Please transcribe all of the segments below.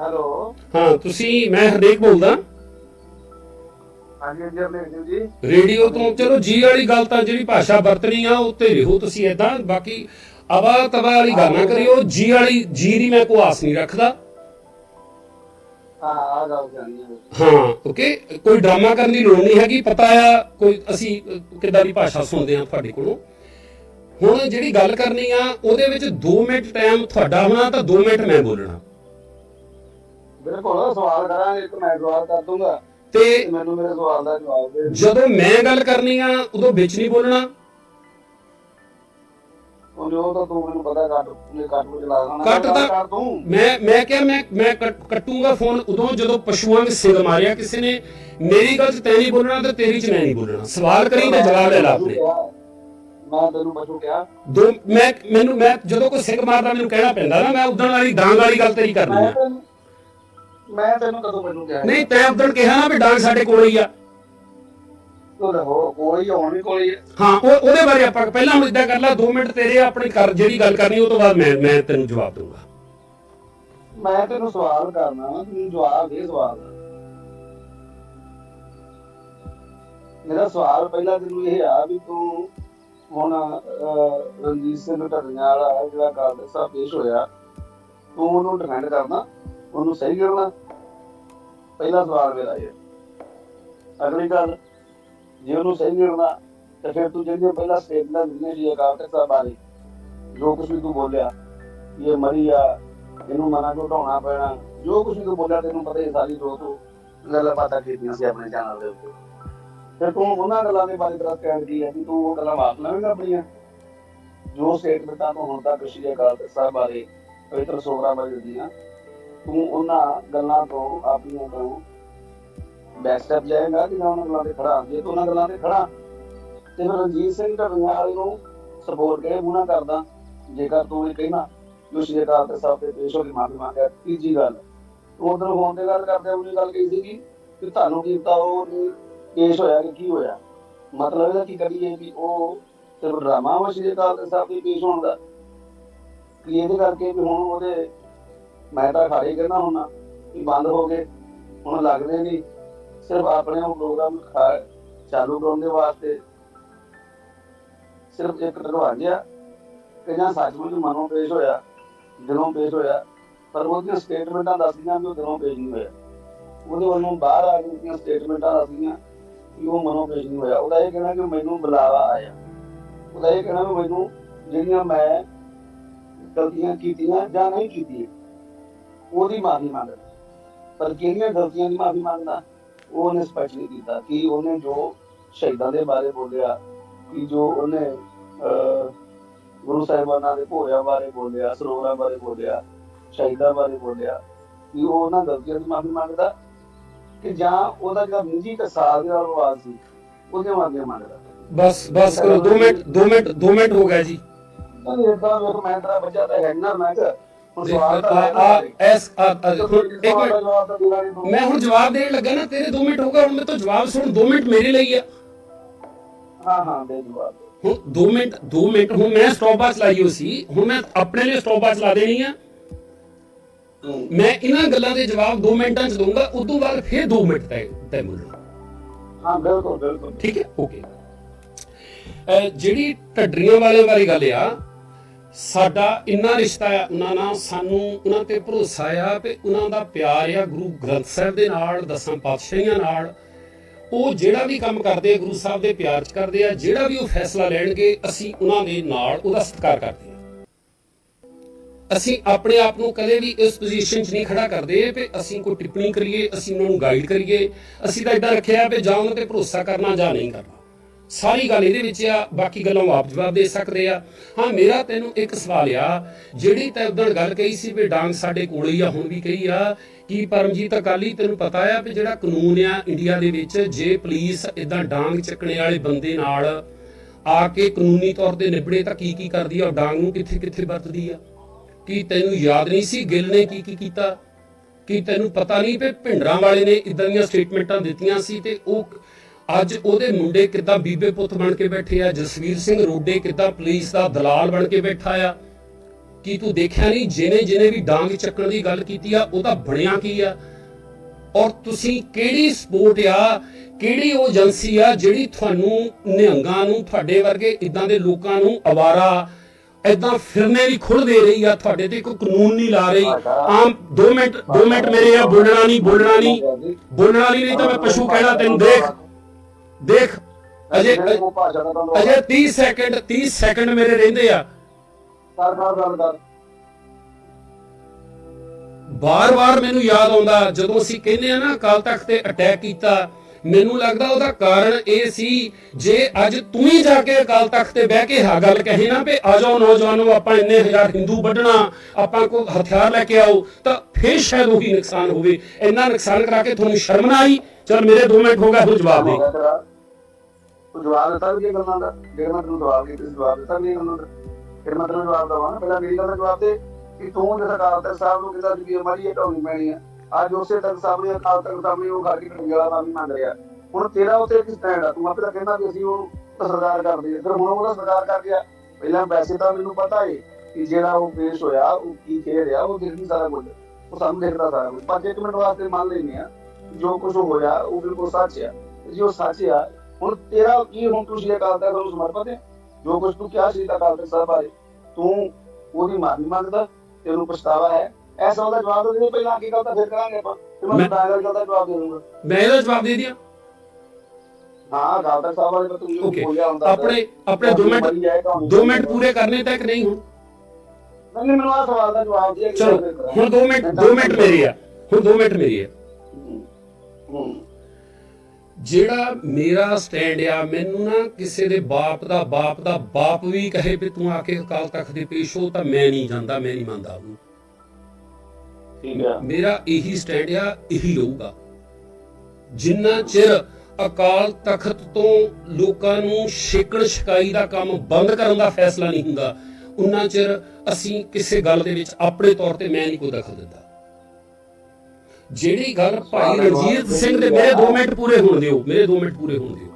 Hello. ਹਾਂ ਤੁਸੀਂ ਮੈਂ ਹਰਦੇਕ ਬੋਲਦਾ। ਹਾਂਜੀ ਹਾਂਜੀ ਜੀ। ਰੇਡੀਓ ਤੋਂ ਚਲੋ ਜੀ ਵਾਲੀ ਗੱਲ ਤਾਂ ਜਿਹੜੀ ਭਾਸ਼ਾ ਵਰਤਣੀ ਆ ਉੱਤੇ ਰਹੋ ਤੁਸੀਂ ਏਦਾਂ। ਬਾਕੀ ਅਵਾ ਤਵਾ ਵਾਲੀ ਗੱਲ ਨਾ ਕਰਿਓ ਜੀ ਵਾਲੀ ਜੀ ਦੀ ਮੈਂ ਕੋਈ ਆਸ ਨਹੀਂ ਰੱਖਦਾ। ਹਾਂ ਓਕੇ? ਕੋਈ ਡਰਾਮਾ ਕਰਨ ਦੀ ਲੋੜ ਨਹੀਂ ਹੈਗੀ ਪਤਾ ਆ ਕੋਈ ਅਸੀਂ ਕਿੱਦਾਂ ਦੀ ਭਾਸ਼ਾ ਸੁਣਦੇ ਆ ਤੁਹਾਡੇ ਕੋਲੋਂ। ਹੁਣ ਜਿਹੜੀ ਗੱਲ ਕਰਨੀ ਆ ਉਹਦੇ ਵਿੱਚ 2 ਮਿੰਟ ਟਾਈਮ ਤੁਹਾਡਾ ਹੋਣਾ ਤਾਂ 2 ਮਿੰਟ ਮੈਂ ਬੋਲਣਾ। ਬਿਲਕੁਲ ਸਵਾਲ ਕਰਾਂਗੇ ਇੱਕ ਮੈਂ ਜਵਾਬ ਕਰ ਦੂੰਗਾ ਤੇ ਮੈਨੂੰ ਮੇਰੇ ਸਵਾਲ ਦਾ ਜਵਾਬ ਦੇ। ਜਦੋਂ ਮੈਂ ਗੱਲ ਕਰਨੀ ਆ ਉਦੋਂ ਵਿੱਚ ਨਹੀਂ ਬੋਲਣਾ? ਉਹ ਤਾਂ ਤੂੰ ਮੈਨੂੰ ਪਤਾ ਕੱਟ ਨੇ ਕੱਟ ਨੂੰ ਚਲਾ ਦੇਣਾ। ਕੱਟ ਤੂੰ ਮੈਂ ਮੈਂ ਕਿਹਾ ਮੈਂ ਮੈਂ ਕੱਟ- ਕੱਟੂੰਗਾ ਫੋਨ ਉਦੋਂ ਜਦੋਂ ਪਸ਼ੂਆਂ ਵਿੱਚ ਸਿਰ ਮਾਰਿਆ ਕਿਸੇ ਨੇ। ਮੇਰੀ ਗੱਲ 'ਚ ਤੈਂ ਨਹੀਂ ਬੋਲਣਾ ਤੇ ਤੇਰੀ 'ਚ ਮੈਂ ਨਹੀਂ ਬੋਲਣਾ। ਸਵਾਲ ਕਰੀ ਤੇ ਜਵਾਬ ਲੈ ਲਾ ਆਪਣੇ। ਮੈਂ ਤੈਨੂੰ ਬਚੂ ਕਿਹਾ। ਦੋ ਮੈਂ ਮੈਨੂੰ ਮੈਂ ਜਦੋਂ ਕੋਈ ਸਿੰਘ ਮਾਰਦਾ ਮੈਨੂੰ ਕਹਿਣਾ ਪੈਂਦਾ ਨਾ ਮੈਂ ਉਦਣ ਵਾਲੀ ਵਾਲੀ ਗੱਲ ਤੇਰੀ ਕਰਨੀ ਆ। ਤੈਨੂੰ ਮੈਂ ਤੈਨੂੰ ਕਦੋਂ ਬਚੂ ਕਿਹਾ ਨਹੀਂ ਤੈਂ ਉਦਣ ਕਿਹਾ ਨਾ ਵੀ ਡਾਂਗ ਸਾਡੇ ਕੋਲ ਹੀ ਆ। ਕੋਈ ਹੋਣੀ ਕੋਈ ਹੈ। ਹਾਂ ਉਹ ਉਹਦੇ ਬਾਰੇ ਆਪਾਂ ਪਹਿਲਾਂ ਹੁਣ ਇਦਾਂ ਕਰ ਲਾ 2 ਮਿੰਟ ਤੇਰੇ ਆਪਣੀ ਕਰ ਜਿਹੜੀ ਗੱਲ ਕਰਨੀ ਉਹ ਤੋਂ ਬਾਅਦ ਮੈਂ ਮੈਂ ਤੈਨੂੰ ਜਵਾਬ ਦਊਂਗਾ। ਮੈਂ ਤੈਨੂੰ ਸਵਾਲ ਕਰਨਾ ਵਾ ਤੂੰ ਜਵਾਬ ਦੇ ਸਵਾਲ। ਦਾ ਮੇਰਾ ਸਵਾਲ ਪਹਿਲਾਂ ਤੈਨੂੰ ਇਹ ਆ ਵੀ ਤੂੰ ਹੁਣ ਅਹ, ਰਣਜੀਤ ਸਿੰਘ ਵਾਲਾ ਜਿਹੜਾ ਕਾਰਡ ਸਾਹਿਬ ਪੇਸ਼ ਹੋਇਆ ਤੂੰ ਉਹਨੂੰ ਡਿਫੈਂਡ ਕਰਨਾ ਉਹਨੂੰ ਸਹੀ ਕਰਨਾ। ਪਹਿਲਾ ਸਵਾਲ ਮੇਰਾ ਇਹ ਅਗਲੀ ਗੱਲ, ਜੇ ਉਹਨੂੰ ਸਹੀ ਕਰਨਾ ਤੇ ਫਿਰ ਤੂੰ ਜਿਹੜੀਆਂ ਪਹਿਲਾਂ ਸਟੇਟਮੈਂਟ ਦਿੱਤੀਆਂ ਜੀ ਅਕਾਲ ਸਾਹਿਬ ਬਾਰੇ, ਜੋ ਕੁਝ ਵੀ ਤੂੰ ਬੋਲਿਆ ਇਹ ਮਰੀ ਇਹਨੂੰ ਮਨਾ ਘਟਾਉਣਾ ਪੈਣਾ, ਜੋ ਕੁਝ ਵੀ ਤੂੰ ਬੋਲਿਆ, ਤੈਨੂੰ ਪਤਾ ਹੀ ਸਾਰੀ ਜੋ ਤੂੰ ਗੱਲਾਂ ਬਾਤਾਂ ਕੀਤੀਆਂ ਸੀ ਆਪਣੇ ਚੈਨਲ ਦੇ ਉੱਤੇ। ਫਿਰ ਤੂੰ ਉਹਨਾਂ ਗੱਲਾਂ ਦੇ ਬਾਰੇ ਤੇਰਾ ਸਟੈਂਡ ਕੀ ਹੈ ਕਿ ਤੂੰ ਉਹ ਗੱਲਾਂ ਵਾਪ ਲਵੇਂਗਾ ਆਪਣੀਆਂ ਜੋ ਸਟੇਟਮੈਂਟਾਂ ਤੋਂ ਹੁਣ ਤੱਕ ਸ਼੍ਰੀ ਅਕਾਲ ਤਖਤ ਸਾਹਿਬ ਬਾਰੇ, ਪਵਿੱਤਰ ਸੋਗਰਾ ਬਾਰੇ ਦਿੱਤੀਆਂ ਤੂੰ ਉਹਨਾਂ ਗੱਲਾਂ ਤੋਂ, ਆਪਣੀਆਂ ਤੋਂ ਬੈਕ ਸਟੈਪ ਜਾਏਗਾ ਕਿ ਨਾ ਉਹਨਾਂ ਗੱਲਾਂ ਤੇ ਖੜਾ। ਜੇ ਤੂੰ ਉਹਨਾਂ ਗੱਲਾਂ ਤੇ ਖੜਾ, ਤੇ ਫਿਰ ਰਣਜੀਤ ਸਿੰਘ ਢੱਡੀਆਂ ਨੂੰ ਸਪੋਰਟ ਕੇ ਗੁਨਾ ਕਰਦਾ। ਜੇਕਰ ਤੂੰ ਇਹ ਕਹਿਣਾ ਜੋ ਸ਼੍ਰੀ ਅਕਾਲ ਸਾਹਿਬ ਦੇ ਪੇਸ਼ ਹੋ ਕੇ ਮਾਫੀ ਮੰਗਿਆ ਤੀਜੀ ਗੱਲ, ਤੂੰ ਉਧਰ ਫੋਨ ਤੇ ਗੱਲ ਕਰਦੇ, ਉਹਨੇ ਗੱਲ ਕਹੀ ਸੀਗੀ ਕਿ ਤੁਹਾਨੂੰ ਕੀ ਪਤਾ ਉਹ ਕੇਸ ਹੋਇਆ ਕਿ ਕੀ ਹੋਇਆ। ਮਤਲਬ ਇਹਦਾ ਕੀ ਕਰੀਏ ਵੀ ਉਹ ਸਿਰਫ ਡਰਾਮਾ ਵਾ ਸ਼੍ਰੀ ਅਕਾਲ ਤਖਤ ਸਾਹਿਬ ਦੇ ਪੇਸ਼ ਹੋਣ ਦਾ। ਕਿ ਇਹਦੇ ਕਰਕੇ ਵੀ ਹੁਣ ਉਹਦੇ ਮੈਂ ਤਾਂ ਖਾੜੀ ਕਹਿਣਾ ਹੁੰਨਾ ਵੀ ਬੰਦ ਹੋ ਗਏ, ਹੁਣ ਲੱਗਦੇ ਨਹੀਂ। ਸਿਰਫ ਆਪਣੇ ਉਹ ਪ੍ਰੋਗਰਾਮ ਚਾਲੂ ਕਰਨ ਦੇ ਵਾਸਤੇ। ਸਿਰਫ ਇੱਕ ਢਲਵਾ ਗਿਆ ਕਿ ਜਾਂ ਸੱਚਮੁੱਚ ਮਨੋਂ ਪੇਸ਼ ਹੋਇਆ, ਦਿਲੋਂ ਪੇਸ਼ ਹੋਇਆ, ਪਰ ਉਹਦੀਆਂ ਸਟੇਟਮੈਂਟਾਂ ਦੱਸਦੀਆਂ ਵੀ ਉਹ ਦਿਲੋਂ ਪੇਸ਼ ਨਹੀਂ ਹੋਇਆ। ਉਹਦੇ ਵੱਲੋਂ ਬਾਹਰ ਆ ਗਈਆਂ ਸਟੇਟਮੈਂਟਾਂ ਦੱਸਦੀਆਂ ਕਿ ਉਹ ਮਨੋਂ ਪੇਸ਼ ਨਹੀਂ ਹੋਇਆ। ਉਹਦਾ ਇਹ ਕਹਿਣਾ ਕਿ ਮੈਨੂੰ ਬੁਲਾਵਾ ਆਇਆ। ਉਹਦਾ ਇਹ ਕਹਿਣਾ ਵੀ ਮੈਨੂੰ ਜਿਹੜੀਆਂ ਮੈਂ ਗਲਤੀਆਂ ਕੀਤੀਆਂ ਜਾਂ ਨਹੀਂ ਕੀਤੀਆਂ ਉਹਦੀ ਮਾਫੀ ਮੰਗਦਾ ਪਰ ਕਿਹੜੀਆਂ ਗਲਤੀਆਂ ਦੀ ਮਾਫੀ ਮੰਗਦਾ? ਉਹ ਉਹਨੇ ਸਪਸ਼ਟ ਨਹੀਂ ਕੀਤਾ ਕਿ ਉਹਨੇ ਜੋ ਸ਼ਹੀਦਾਂ ਦੇ ਬਾਰੇ ਬੋਲਿਆ ਕਿ ਜੋ ਉਹਨੇ ਗੁਰੂ ਸਾਹਿਬਾਨਾਂ ਦੇ ਭੋਰਿਆਂ ਬਾਰੇ ਬੋਲਿਆ ਸਰੋਵਰਾਂ ਬਾਰੇ ਬੋਲਿਆ ਸ਼ਹੀਦਾਂ ਬਾਰੇ ਬੋਲਿਆ ਕਿ ਉਹ ਉਹਨਾਂ ਗਲਤੀਆਂ ਦੀ ਮਾਫੀ ਮੰਗਦਾ? ਕਿ ਜਾਂ ਉਹਦਾ ਜਿਹੜਾ ਨਿੱਜੀ ਕਸਾਲ ਦੇ ਨਾਲ ਵਾਦ ਸੀ ਉਹਦੇ ਮਾਫੀ ਮੰਗਦਾ? ਬਸ ਬਸ ਕਰੋ 2 ਮਿੰਟ 2 ਮਿੰਟ 2 ਮਿੰਟ ਹੋ ਗਿਆ ਜੀ। ਨਹੀਂ ਇਦਾਂ ਵੇਖ ਮੈਂ ਤੇਰਾ ਬੱਚਾ ਤਾਂ ਹੈ ਨਾ ਮੈਂ ਕਿਹਾ ਹੈ ਐਸ ਇੱਕ ਮਿੰਟ। ਮੈਂ ਹੁਣ ਜਵਾਬ ਦੇਣ ਲੱਗਾ ਨਾ ਤੇਰੇ 2 ਮਿੰਟ ਹੋ ਗਏ ਹੁਣ ਮੇਰੇ ਤੋਂ ਜਵਾਬ ਸੁਣ 2 ਮਿੰਟ ਮੇਰੇ ਲਈ ਆ। ਹਾਂ ਹਾਂ ਦੇ ਜਵਾਬ। ਹੁਣ 2 ਮਿੰਟ 2 ਮਿੰਟ ਹੁਣ ਮੈਂ ਸਟਾਪ ਬਾਚ ਲਾਈ ਹੋਈ ਸੀ ਹੁਣ ਮੈਂ ਆਪਣੇ ਲਈ ਸਟਾਪ ਬਾਚ ਲਾ ਦੇਣੀ ਆ। ਹੂੰ। ਮੈਂ ਇਹਨਾਂ ਗੱਲਾਂ ਦੇ ਜਵਾਬ 2 ਮਿੰਟਾਂ ਚ ਦਊਂਗਾ ਉਸ ਤੋਂ ਬਾਅਦ ਫਿਰ 2 ਮਿੰਟ ਤੈ ਤੈ ਮੁੱਲਣਾ ਹਾਂ ਬਿਲਕੁਲ ਬਿਲਕੁਲ। ਠੀਕ ਹੈ? ਓਕੇ। ਜਿਹੜੀ ਢੱਡਰੀਆਂ ਵਾਲਿਆਂ ਬਾਰੇ ਗੱਲ ਆ ਸਾਡਾ ਇੰਨਾ ਰਿਸ਼ਤਾ ਆ ਉਹਨਾਂ ਨਾਲ ਸਾਨੂੰ ਉਹਨਾਂ ਤੇ ਭਰੋਸਾ ਆ ਕਿ ਉਹਨਾਂ ਦਾ ਪਿਆਰ ਆ ਗੁਰੂ ਗ੍ਰੰਥ ਸਾਹਿਬ ਦੇ ਨਾਲ, ਦਸਾਂ ਪਾਤਸ਼ਾਹੀਆਂ ਨਾਲ। ਉਹ ਜਿਹੜਾ ਵੀ ਕੰਮ ਕਰਦੇ ਆ, ਗੁਰੂ ਸਾਹਿਬ ਦੇ ਪਿਆਰ ਚ ਕਰਦੇ ਆ, ਜਿਹੜਾ ਵੀ ਉਹ ਫੈਸਲਾ ਲੈਣਗੇ, ਅਸੀਂ ਉਹਨਾਂ ਦੇ ਨਾਲ ਉਹਦਾ ਸਤਿਕਾਰ ਕਰਦੇ ਆ। ਅਸੀਂ ਆਪਣੇ ਆਪ ਨੂੰ ਕਦੇ ਵੀ ਇਸ ਪੋਜੀਸ਼ਨ 'ਚ ਨਹੀਂ ਖੜਾ ਕਰਦੇ ਕਿ ਅਸੀਂ ਕੋਈ ਟਿੱਪਣੀ ਕਰੀਏ, ਅਸੀਂ ਉਹਨਾਂ ਨੂੰ ਗਾਈਡ ਕਰੀਏ, ਅਸੀਂ ਤਾਂ ਇਦਾਂ ਰੱਖਿਆ ਵੀ ਜਾਂ ਉਹਨਾਂ ਤੇ ਭਰੋਸਾ ਕਰਨਾ ਜਾਂ ਨਹੀਂ ਕਰਨਾ। ਸਾਰੀ ਗੱਲ ਇਹਦੇ ਵਿੱਚ ਆ, ਬਾਕੀ ਗੱਲਾਂ ਆਪ ਜਵਾਬ ਦੇ ਸਕਦੇ ਆ। ਹਾਂ, ਮੇਰਾ ਤੈਨੂੰ ਇੱਕ ਸਵਾਲ ਆ, ਜਿਹੜੀ ਤੈਂ ਉਦੋਂ ਗੱਲ ਕਹੀ ਸੀ ਵੀ ਡਾਂਗ ਸਾਡੇ ਕੋਲ ਹੀ ਆ, ਹੁਣ ਵੀ ਕਹੀ ਆ, ਕੀ ਪਰਮਜੀਤ ਅਕਾਲੀ ਤੈਨੂੰ ਪਤਾ ਆ ਵੀ ਜਿਹੜਾ ਕਾਨੂੰਨ ਆ ਇੰਡੀਆ ਦੇ ਵਿੱਚ, ਜੇ ਪੁਲਿਸ ਇਦਾਂ ਡਾਂਗ ਚੱਕਣੇ ਵਾਲੇ ਬੰਦੇ ਨਾਲ ਆ ਕੇ ਕਾਨੂੰਨੀ ਤੌਰ ਤੇ ਨਿਬੜੇ ਤਾਂ ਕੀ ਕੀ ਕਰਦੀ ਆ ਡਾਂਗ ਨੂੰ ਕਿੱਥੇ ਕਿੱਥੇ ਵਰਤਦੀ ਆ? ਕੀ ਤੈਨੂੰ ਯਾਦ ਨਹੀਂ ਸੀ ਗਿੱਲ ਨੇ ਕੀ ਕੀ ਕੀਤਾ? ਕੀ ਤੈਨੂੰ ਪਤਾ ਨਹੀਂ ਵੀ ਭਿੰਡਰਾਂ ਵਾਲੇ ਨੇ ਇਦਾਂ ਦੀਆਂ ਸਟੇਟਮੈਂਟਾਂ ਦਿੱਤੀਆਂ ਸੀ ਤੇ ਉਹ ਅੱਜ ਉਹਦੇ ਮੁੰਡੇ ਕਿੱਦਾਂ ਬੀਬੇ ਪੁੱਤ ਬਣ ਕੇ ਬੈਠੇ ਆ, ਜਸਵੀਰ ਸਿੰਘ ਰੋਡੇ ਕਿੱਦਾਂ ਪੁਲਿਸ ਦਾ ਦਲਾਲ ਬਣ ਕੇ ਬੈਠਾ ਆ? ਕੀ ਤੂੰ ਦੇਖਿਆ ਨਹੀਂ? ਜਿਹਨੇ ਜਿਹਨੇ ਵੀ ਡਾਂਗ ਚੱਕਣ ਦੀ ਗੱਲ ਕੀਤੀ ਆ ਉਹਦਾ ਬਣਿਆ ਕੀ ਆ? ਔਰ ਤੁਸੀਂ ਕਿਹੜੀ ਸਪੋਰਟ ਆ, ਕਿਹੜੀ ਉਹ ਏਜੰਸੀ ਆ, ਜਿਹੜੀ ਤੁਹਾਨੂੰ ਨਿਹੰਗਾਂ ਨੂੰ, ਤੁਹਾਡੇ ਵਰਗੇ ਇਦਾਂ ਦੇ ਲੋਕਾਂ ਨੂੰ ਅਵਾਰਾ ਇਦਾਂ ਫਿਰਨੇ ਦੀ ਖੁੱਲ ਦੇ ਰਹੀ ਆ, ਤੁਹਾਡੇ ਤੇ ਕੋਈ ਕਾਨੂੰਨ ਨਹੀਂ ਲਾ ਰਹੀ? ਆਮ 2 ਮਿੰਟ 2 ਮਿੰਟ ਮੇਰੇ ਆ, ਬੋਲਣਾ ਨਹੀਂ ਬੋਲਣਾ ਨਹੀਂ ਬੋਲਣਾ ਨਹੀਂ ਨਹੀਂ ਤਾਂ ਮੈਂ ਪਸ਼ੂ ਕਹਿਣਾ ਤੈਨੂੰ ਦੇਖ। ਦੇਖ ਅਜੇ ਅਜੇ 30 ਸੈਕਿੰਡ 30 ਸੈਕਿੰਡ ਮੇਰੇ ਰਹਿੰਦੇ ਆ। ਬਾਰ-ਬਾਰ ਮੈਨੂੰ ਯਾਦ ਆਉਂਦਾ ਜਦੋਂ ਅਸੀਂ ਕਹਿੰਦੇ ਆ ਨਾ ਅਕਾਲ ਤਖਤ ਤੇ ਅਟੈਕ ਕੀਤਾ ਮੈਨੂੰ ਲੱਗਦਾ ਉਹਦਾ ਕਾਰਨ ਇਹ ਸੀ ਜੇ ਅੱਜ ਤੂੰ ਹੀ ਜਾ ਕੇ ਅਕਾਲ ਤਖਤ ਤੇ ਬਹਿ ਕੇ ਹਾ ਗੱਲ ਕਹੇ ਨਾ ਵੀ ਆ ਜਾਓ ਨੌਜਵਾਨੋ ਆਪਾਂ ਇੰਨੇ ਹਜ਼ਾਰ ਹਿੰਦੂ ਵੱਢਣਾ ਆਪਾਂ ਕੋ ਹਥਿਆਰ ਲੈ ਕੇ ਆਓ ਤਾਂ ਫੇਰ ਸ਼ਾਇਦ ਉਹੀ ਨੁਕਸਾਨ ਹੋਵੇ। ਇੰਨਾ ਨੁਕਸਾਨ ਕਰਾ ਕੇ ਤੁਹਾਨੂੰ ਸ਼ਰਮ ਨਾ ਆਈ? ਚਲ ਮੇਰੇ 2 ਮਿੰਟ ਹੋ ਗਏ ਹੁਣ ਜਵਾਬ ਦੇ। ਤੂੰ ਜਵਾਬ ਦਿੱਤਾ ਵੀ ਇਹ ਗੱਲਾਂ ਦਾ? ਜਿਹੜਾ ਮੈਂ ਤੈਨੂੰ ਜਵਾਬ ਦਿੱਤਾ ਜਵਾਬ ਦਿੱਤਾ ਵੀ ਇਹ ਗੱਲਾਂ ਦਾ? ਫਿਰ ਮੈਂ ਤੈਨੂੰ ਜਵਾਬ ਦਵਾਂ ਪਹਿਲਾਂ ਮੇਰੀ ਗੱਲ ਦਾ ਜਵਾਬ ਦੇ ਕਿ ਤੂੰ ਜਿਹੜਾ ਅਕਾਲ ਤਖਤ ਸਾਹਿਬ ਨੂੰ ਕਿਹਾ ਸੀ ਮਾਰੀ ਇਹ ਢਾਉਣੀ ਪੈਣੀ ਆ। ਅੱਜ ਉਸੇ ਤੱਕ ਸਾਹਮਣੇ ਅਕਾਲ ਤਖਤ ਸਾਹਮਣੇ ਉਹ ਘਰ ਦੀ ਕਟਿੰਗ ਵਾਲਾ ਨਾਮ ਰਿਹਾ ਹੁਣ ਤੇਰਾ ਉੱਤੇ ਕੀ ਸਟੈਂਡ ਆ? ਤੂੰ ਆਪੇ ਤਾਂ ਕਹਿੰਦਾ ਵੀ ਅਸੀਂ ਉਹ ਸਰਦਾਰ ਕਰਦੇ ਫਿਰ ਹੁਣ ਉਹਦਾ ਸਰਦਾਰ ਕਰ ਗਿਆ। ਪਹਿਲਾਂ ਵੈਸੇ ਤਾਂ ਮੈਨੂੰ ਪਤਾ ਏ ਕਿ ਜਿਹੜਾ ਉਹ ਪੇਸ਼ ਹੋਇਆ, ਉਹ ਕੀ ਕਹਿ ਰਿਹਾ, ਉਹ ਦਿਖਦੀ ਸਾਰਾ ਕੁਝ। ਉਹ ਸਾਨੂੰ ਦੇਖਦਾ ਸਾਰਾ ਕੁਝ। ਪਰ ਇੱਕ ਮਿੰਟ ਵਾਸਤੇ ਮੰਨ ਲੈਂਦੇ ਆ ਜੋ ਕੁਝ ਹੋਇਆ, ਉਹ ਬਿਲਕੁਲ ਸੱਚ ਆ। ਤੇ ਜੇ ਉਹ ਸੱਚ ਆ ਹੁਣ ਤੇਰਾ ਕੀ ਹੁਣ ਤੂੰ ਸ਼੍ਰੀ ਅਕਾਲ ਤਖਤ ਨੂੰ ਸਮਰਪਿਤ ਹੈ? ਜੋ ਕੁਝ ਤੂੰ ਕਿਹਾ ਸ਼੍ਰੀ ਅਕਾਲ ਤਖਤ ਸਾਹਿਬ ਬਾਰੇ ਤੂੰ ਉਹਦੀ ਮਾਫੀ ਮੰਗਦਾ ਤੇ ਉਹਨੂੰ ਪਛਤਾਵਾ ਹੈ। ਐਸਾ ਉਹਦਾ ਜਵਾਬ ਦੇ ਦੇ ਪਹਿਲਾਂ ਕੀ ਤਾਂ ਫਿਰ ਕਰਾਂਗੇ ਆਪਾਂ। ਤੇ ਮੈਂ ਮੈਂ- ਤਾਂ ਗੱਲ ਦਾ ਜਵਾਬ ਦੇ ਦੂੰਗਾ ਮੈਂ ਇਹਦਾ ਜਵਾਬ ਦੇ ਦਿਆਂ? ਹਾਂ ਤਖਤ ਸਾਹਿਬ ਬਾਰੇ ਤਾਂ Okay, ਬੋਲਿਆ ਹੁੰਦਾ ਆਪਣੇ ਆਪਣੇ 2 ਮਿੰਟ 2 ਮਿੰਟ ਪੂਰੇ ਕਰਨੇ ਤੱਕ ਨਹੀਂ? ਹੁਣ ਨਹੀਂ, ਮੈਨੂੰ ਆ ਸਵਾਲ ਦਾ ਜਵਾਬ ਦੇ ਚਲੋ ਹੁਣ 2 ਮਿੰਟ 2 ਮਿੰਟ ਮੇਰੇ ਆ। ਹੁਣ 2 ਮਿੰਟ ਮੇਰੇ ਆ। ਹੂੰ। ਜਿਹੜਾ ਮੇਰਾ ਸਟੈਂਡ ਆ ਮੈਨੂੰ ਨਾ ਕਿਸੇ ਦੇ ਬਾਪ ਦਾ ਬਾਪ ਦਾ ਬਾਪ ਵੀ ਕਹੇ ਵੀ ਤੂੰ ਆ ਕੇ ਅਕਾਲ ਤਖਤ ਦੇ ਪੇਸ਼ ਹੋ ਤਾਂ ਮੈਂ ਨਹੀਂ ਜਾਂਦਾ ਮੈਂ ਨਹੀਂ ਮੰਨਦਾ ਉਹਨੂੰ। ਠੀਕ ਆ। ਮੇਰਾ ਇਹੀ ਸਟੈਂਡ ਆ ਇਹੀ ਰਹੂਗਾ। ਜਿੰਨਾ ਚਿਰ ਅਕਾਲ ਤਖਤ ਤੋਂ ਲੋਕਾਂ ਨੂੰ ਛੇਕਣ ਛਕਾਈ ਦਾ ਕੰਮ ਬੰਦ ਕਰਨ ਦਾ ਫੈਸਲਾ ਨਹੀਂ ਹੁੰਦਾ ਉਨਾ ਚਿਰ ਅਸੀਂ ਕਿਸੇ ਗੱਲ ਦੇ ਵਿੱਚ ਆਪਣੇ ਤੌਰ ਤੇ ਮੈਂ ਨਹੀਂ ਕੋਈ ਦਖਲ ਦਿੰਦਾ। ਜਿਹੜੀ ਗੱਲ ਭਾਈ ਰਣਜੀਤ ਸਿੰਘ ਦੇ ਮੇਰੇ 2 ਮਿੰਟ ਪੂਰੇ ਹੋਣ ਦਿਓ ਮੇਰੇ 2 ਮਿੰਟ ਪੂਰੇ ਹੋਣ ਦਿਓ।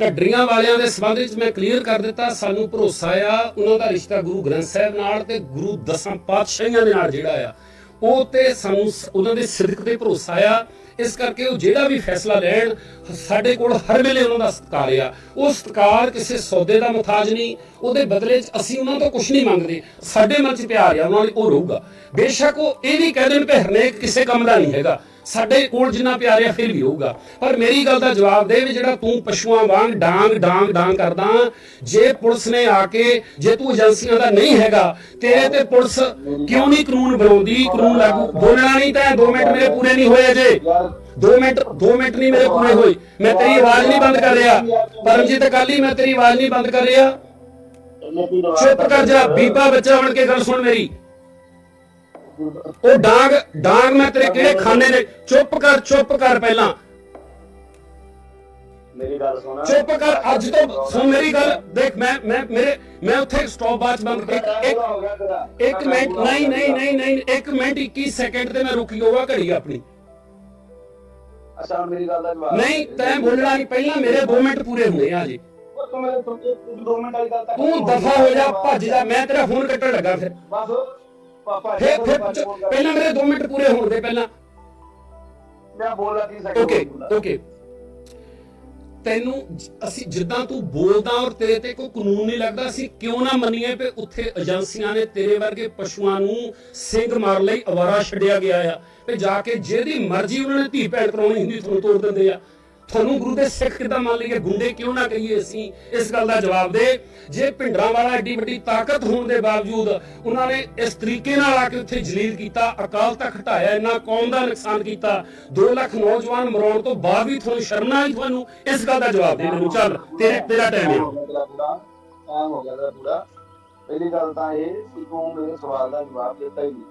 ਢੱਡਰੀਆਂ ਵਾਲਿਆਂ ਦੇ ਸੰਬੰਧ ਵਿੱਚ ਮੈਂ ਕਲੀਅਰ ਕਰ ਦਿੱਤਾ ਸਾਨੂੰ ਭਰੋਸਾ ਆ ਉਹਨਾਂ ਦਾ ਰਿਸ਼ਤਾ ਗੁਰੂ ਗ੍ਰੰਥ ਸਾਹਿਬ ਨਾਲ ਤੇ ਗੁਰੂ ਦਸਾਂ ਪਾਤਸ਼ਾਹੀਆਂ ਦੇ ਨਾਲ ਜਿਹੜਾ ਆ ਉਹ ਤੇ ਸਾਨੂੰ ਉਹਨਾਂ ਦੇ ਸਿਦਕ ਤੇ ਭਰੋਸਾ ਆ। ਇਸ ਕਰਕੇ ਉਹ ਜਿਹੜਾ ਵੀ ਫੈਸਲਾ ਲੈਣ, ਸਾਡੇ ਕੋਲ ਹਰ ਵੇਲੇ ਉਹਨਾਂ ਦਾ ਸਤਿਕਾਰ ਆ। ਉਹ ਸਤਿਕਾਰ ਕਿਸੇ ਸੌਦੇ ਦਾ ਮੁਤਾਜ ਨਹੀਂ, ਉਹਦੇ ਬਦਲੇ 'ਚ ਅਸੀਂ ਉਹਨਾਂ ਤੋਂ ਕੁਝ ਨਹੀਂ ਮੰਗਦੇ। ਸਾਡੇ ਮਨ 'ਚ ਪਿਆਰ ਆ, ਉਹਨਾਂ ਲਈ ਉਹ ਰਹੂਗਾ। ਬੇਸ਼ੱਕ ਉਹ ਇਹ ਵੀ ਕਹਿ ਦੇਣ ਕਿ ਹਰਨੇਕ ਕਿਸੇ ਕੰਮ ਦਾ ਨਹੀਂ ਹੈਗਾ। ਸਾਡੇ ਕੋਲ ਜਿੰਨਾ ਪਿਆਰ ਆ ਫਿਰ ਵੀ ਹੋਊਗਾ। ਪਰ ਮੇਰੀ ਗੱਲ ਦਾ ਜਵਾਬ ਦੇ ਵੀ ਜਿਹੜਾ ਤੂੰ ਪਸ਼ੂਆਂ ਵਾਂਗ ਡਾਂਗ ਡਾਂਗ ਡਾਂਗ ਕਰਦਾ, ਜੇ ਪੁਲਿਸ ਨੇ ਆ ਕੇ, ਜੇ ਤੂੰ ਏਜੰਸੀਆਂ ਦਾ ਨਹੀਂ ਹੈਗਾ, ਤੇਰੇ ਤੇ ਪੁਲਿਸ ਕਿਉਂ ਨਹੀਂ ਕਾਨੂੰਨ ਬਣਾਉਂਦੀ? ਕਾਨੂੰਨ ਲਾਗੂ ਬੋਲਣਾ ਨਹੀਂ ਤਾਂ 2 ਮਿੰਟ ਮੇਰੇ ਪੂਰੇ ਨਹੀਂ ਹੋਏ ਅਜੇ। 2 ਮਿੰਟ 2 ਮਿੰਟ ਨਹੀਂ ਮੇਰੇ ਪੂਰੇ ਹੋਏ। ਮੈਂ ਤੇਰੀ ਆਵਾਜ਼ ਨਹੀਂ ਬੰਦ ਕਰ ਰਿਹਾ। ਪਰਮਜੀਤ ਅਕਾਲੀ, ਮੈਂ ਤੇਰੀ ਆਵਾਜ਼ ਨਹੀਂ ਬੰਦ ਕਰ ਰਿਹਾ। ਚੁੱਪ ਕਰ ਜਾ, ਬੀਬਾ ਬੱਚਾ ਬਣ ਕੇ ਗੱਲ ਸੁਣ ਮੇਰੀ। ਉਹ ਡਾਂਗ ਡਾਂਗ ਮੈਂ ਤੇਰੇ ਕਿਹੜੇ ਖਾਨੇ ਨੇ? ਚੁੱਪ ਕਰ ਚੁੱਪ ਕਰ ਪਹਿਲਾਂ। ਮੇਰੀ ਗੱਲ ਸੁਣ। ਚੁੱਪ ਕਰ ਅੱਜ ਤੋਂ ਸੁਣ ਮੇਰੀ ਗੱਲ। ਦੇਖ ਮੈਂ ਮੈਂ ਮੇਰੇ ਮੈਂ ਉੱਥੇ ਸਟਾਪ ਬਾਚ ਬੰਦ ਇੱਕ ਇੱਕ ਇੱਕ ਮਿੰਟ ਨਹੀਂ ਨਹੀਂ ਨਹੀਂ ਨਹੀਂ ਇੱਕ ਮਿੰਟ 21 ਸੈਕਿੰਡ ਤੇ ਮੈਂ ਰੁਕੀ ਹੋਵਾ ਘੜੀ ਆਪਣੀ। ਅੱਛਾ ਹੁਣ ਮੇਰੀ ਗੱਲ ਦਾ ਜਵਾਬ। ਨਹੀਂ ਤੈਂ ਬੋਲਣਾ ਨਹੀਂ। ਪਹਿਲਾਂ ਮੇਰੇ 2 ਮਿੰਟ ਪੂਰੇ ਹੋਣੇ ਆ ਜੀ ਉਹ ਤੂੰ ਮੇਰੇ ਤੋਂ ਇੱਕ ਦੋ ਮਿੰਟ ਵਾਲੀ ਗੱਲ ਤੱਕ ਤੂੰ ਦਫਾ ਹੋ ਜਾ ਭੱਜ ਜਾ। ਮੈਂ ਤੇਰਾ ਫੋਨ ਕੱਟਣ ਲੱਗਾ ਫਿਰ। ਬਸ। ਪਾਪਾ ਫਿਰ ਪਹਿਲਾਂ ਮੇਰੇ 2 ਮਿੰਟ ਪੂਰੇ ਹੋਣ ਦੇ ਪਹਿਲਾਂ। ਮੈਂ ਬੋਲ 30 ਸੈਕਿੰਡ ਓਕੇ ਓਕੇ ਤੈਨੂੰ ਅਸੀਂ ਜਿੱਦਾਂ ਤੂੰ ਬੋਲਦਾ ਔਰ ਤੇਰੇ ਤੇ ਕੋਈ ਕਾਨੂੰਨ ਨਹੀਂ ਲੱਗਦਾ ਅਸੀਂ ਕਿਉਂ ਨਾ ਮੰਨੀਏ ਕਿ ਉੱਥੇ ਏਜੰਸੀਆਂ ਨੇ ਤੇਰੇ ਵਰਗੇ ਪਸ਼ੂਆਂ ਨੂੰ ਸਿੰਘ ਮਾਰ ਲਈ ਅਵਾਰਾ ਛੱਡਿਆ ਗਿਆ ਆ। ਤੇ ਜਾ ਕੇ ਜਿਹਦੀ ਮਰਜ਼ੀ ਉਹਨਾਂ ਨੇ ਧੀ ਭੈਣ ਕਰਾਉਣੀ ਹੁੰਦੀ ਤੁਹਾਨੂੰ ਤੋੜ ਦਿੰਦੇ ਆ। ਤੁਹਾਨੂੰ ਗੁਰੂ ਦੇ ਸਿੱਖ ਕਿੱਦਾਂ ਮੰਨ ਲਈਏ, ਗੁੰਡੇ ਕਿਉਂ ਨਾ ਕਹੀਏ ਅਸੀਂ? ਇਸ ਗੱਲ ਦਾ ਜਵਾਬ ਦੇ, ਜੇ ਭਿੰਡਰਾਂ ਵਾਲਾ ਐਡੀ ਵੱਡੀ ਤਾਕਤ ਹੋਣ ਦੇ ਬਾਵਜੂਦ ਉਹਨਾਂ ਨੇ ਇਸ ਤਰੀਕੇ ਨਾਲ ਆ ਕੇ ਉੱਥੇ ਜਲੀਲ ਕੀਤਾ, ਅਕਾਲ ਤੱਕ ਹਟਾਇਆ ਇਹਨਾਂ ਕੌਮ ਦਾ ਨੁਕਸਾਨ ਕੀਤਾ 2 ਲੱਖ ਨੌਜਵਾਨ ਮਰਾਉਣ ਤੋਂ ਬਾਅਦ ਵੀ ਤੁਹਾਨੂੰ ਸ਼ਰਮ ਨਾ ਆਈ ਤੁਹਾਨੂੰ, ਇਸ ਗੱਲ ਦਾ ਜਵਾਬ ਦੇ ਮੈਨੂੰ ਚੱਲ, ਤੇਰੇ ਤੇਰਾ ਟਾਈਮ ਹੈ। ਟਾਈਮ ਹੋ ਗਿਆ ਤੇਰਾ ਪੂਰਾ। ਪਹਿਲੀ ਗੱਲ ਤਾਂ ਇਹ ਕਿ ਤੂੰ ਮੇਰੇ ਸਵਾਲ ਦਾ ਜਵਾਬ ਦਿੱਤਾ ਹੀ ਨਹੀਂ।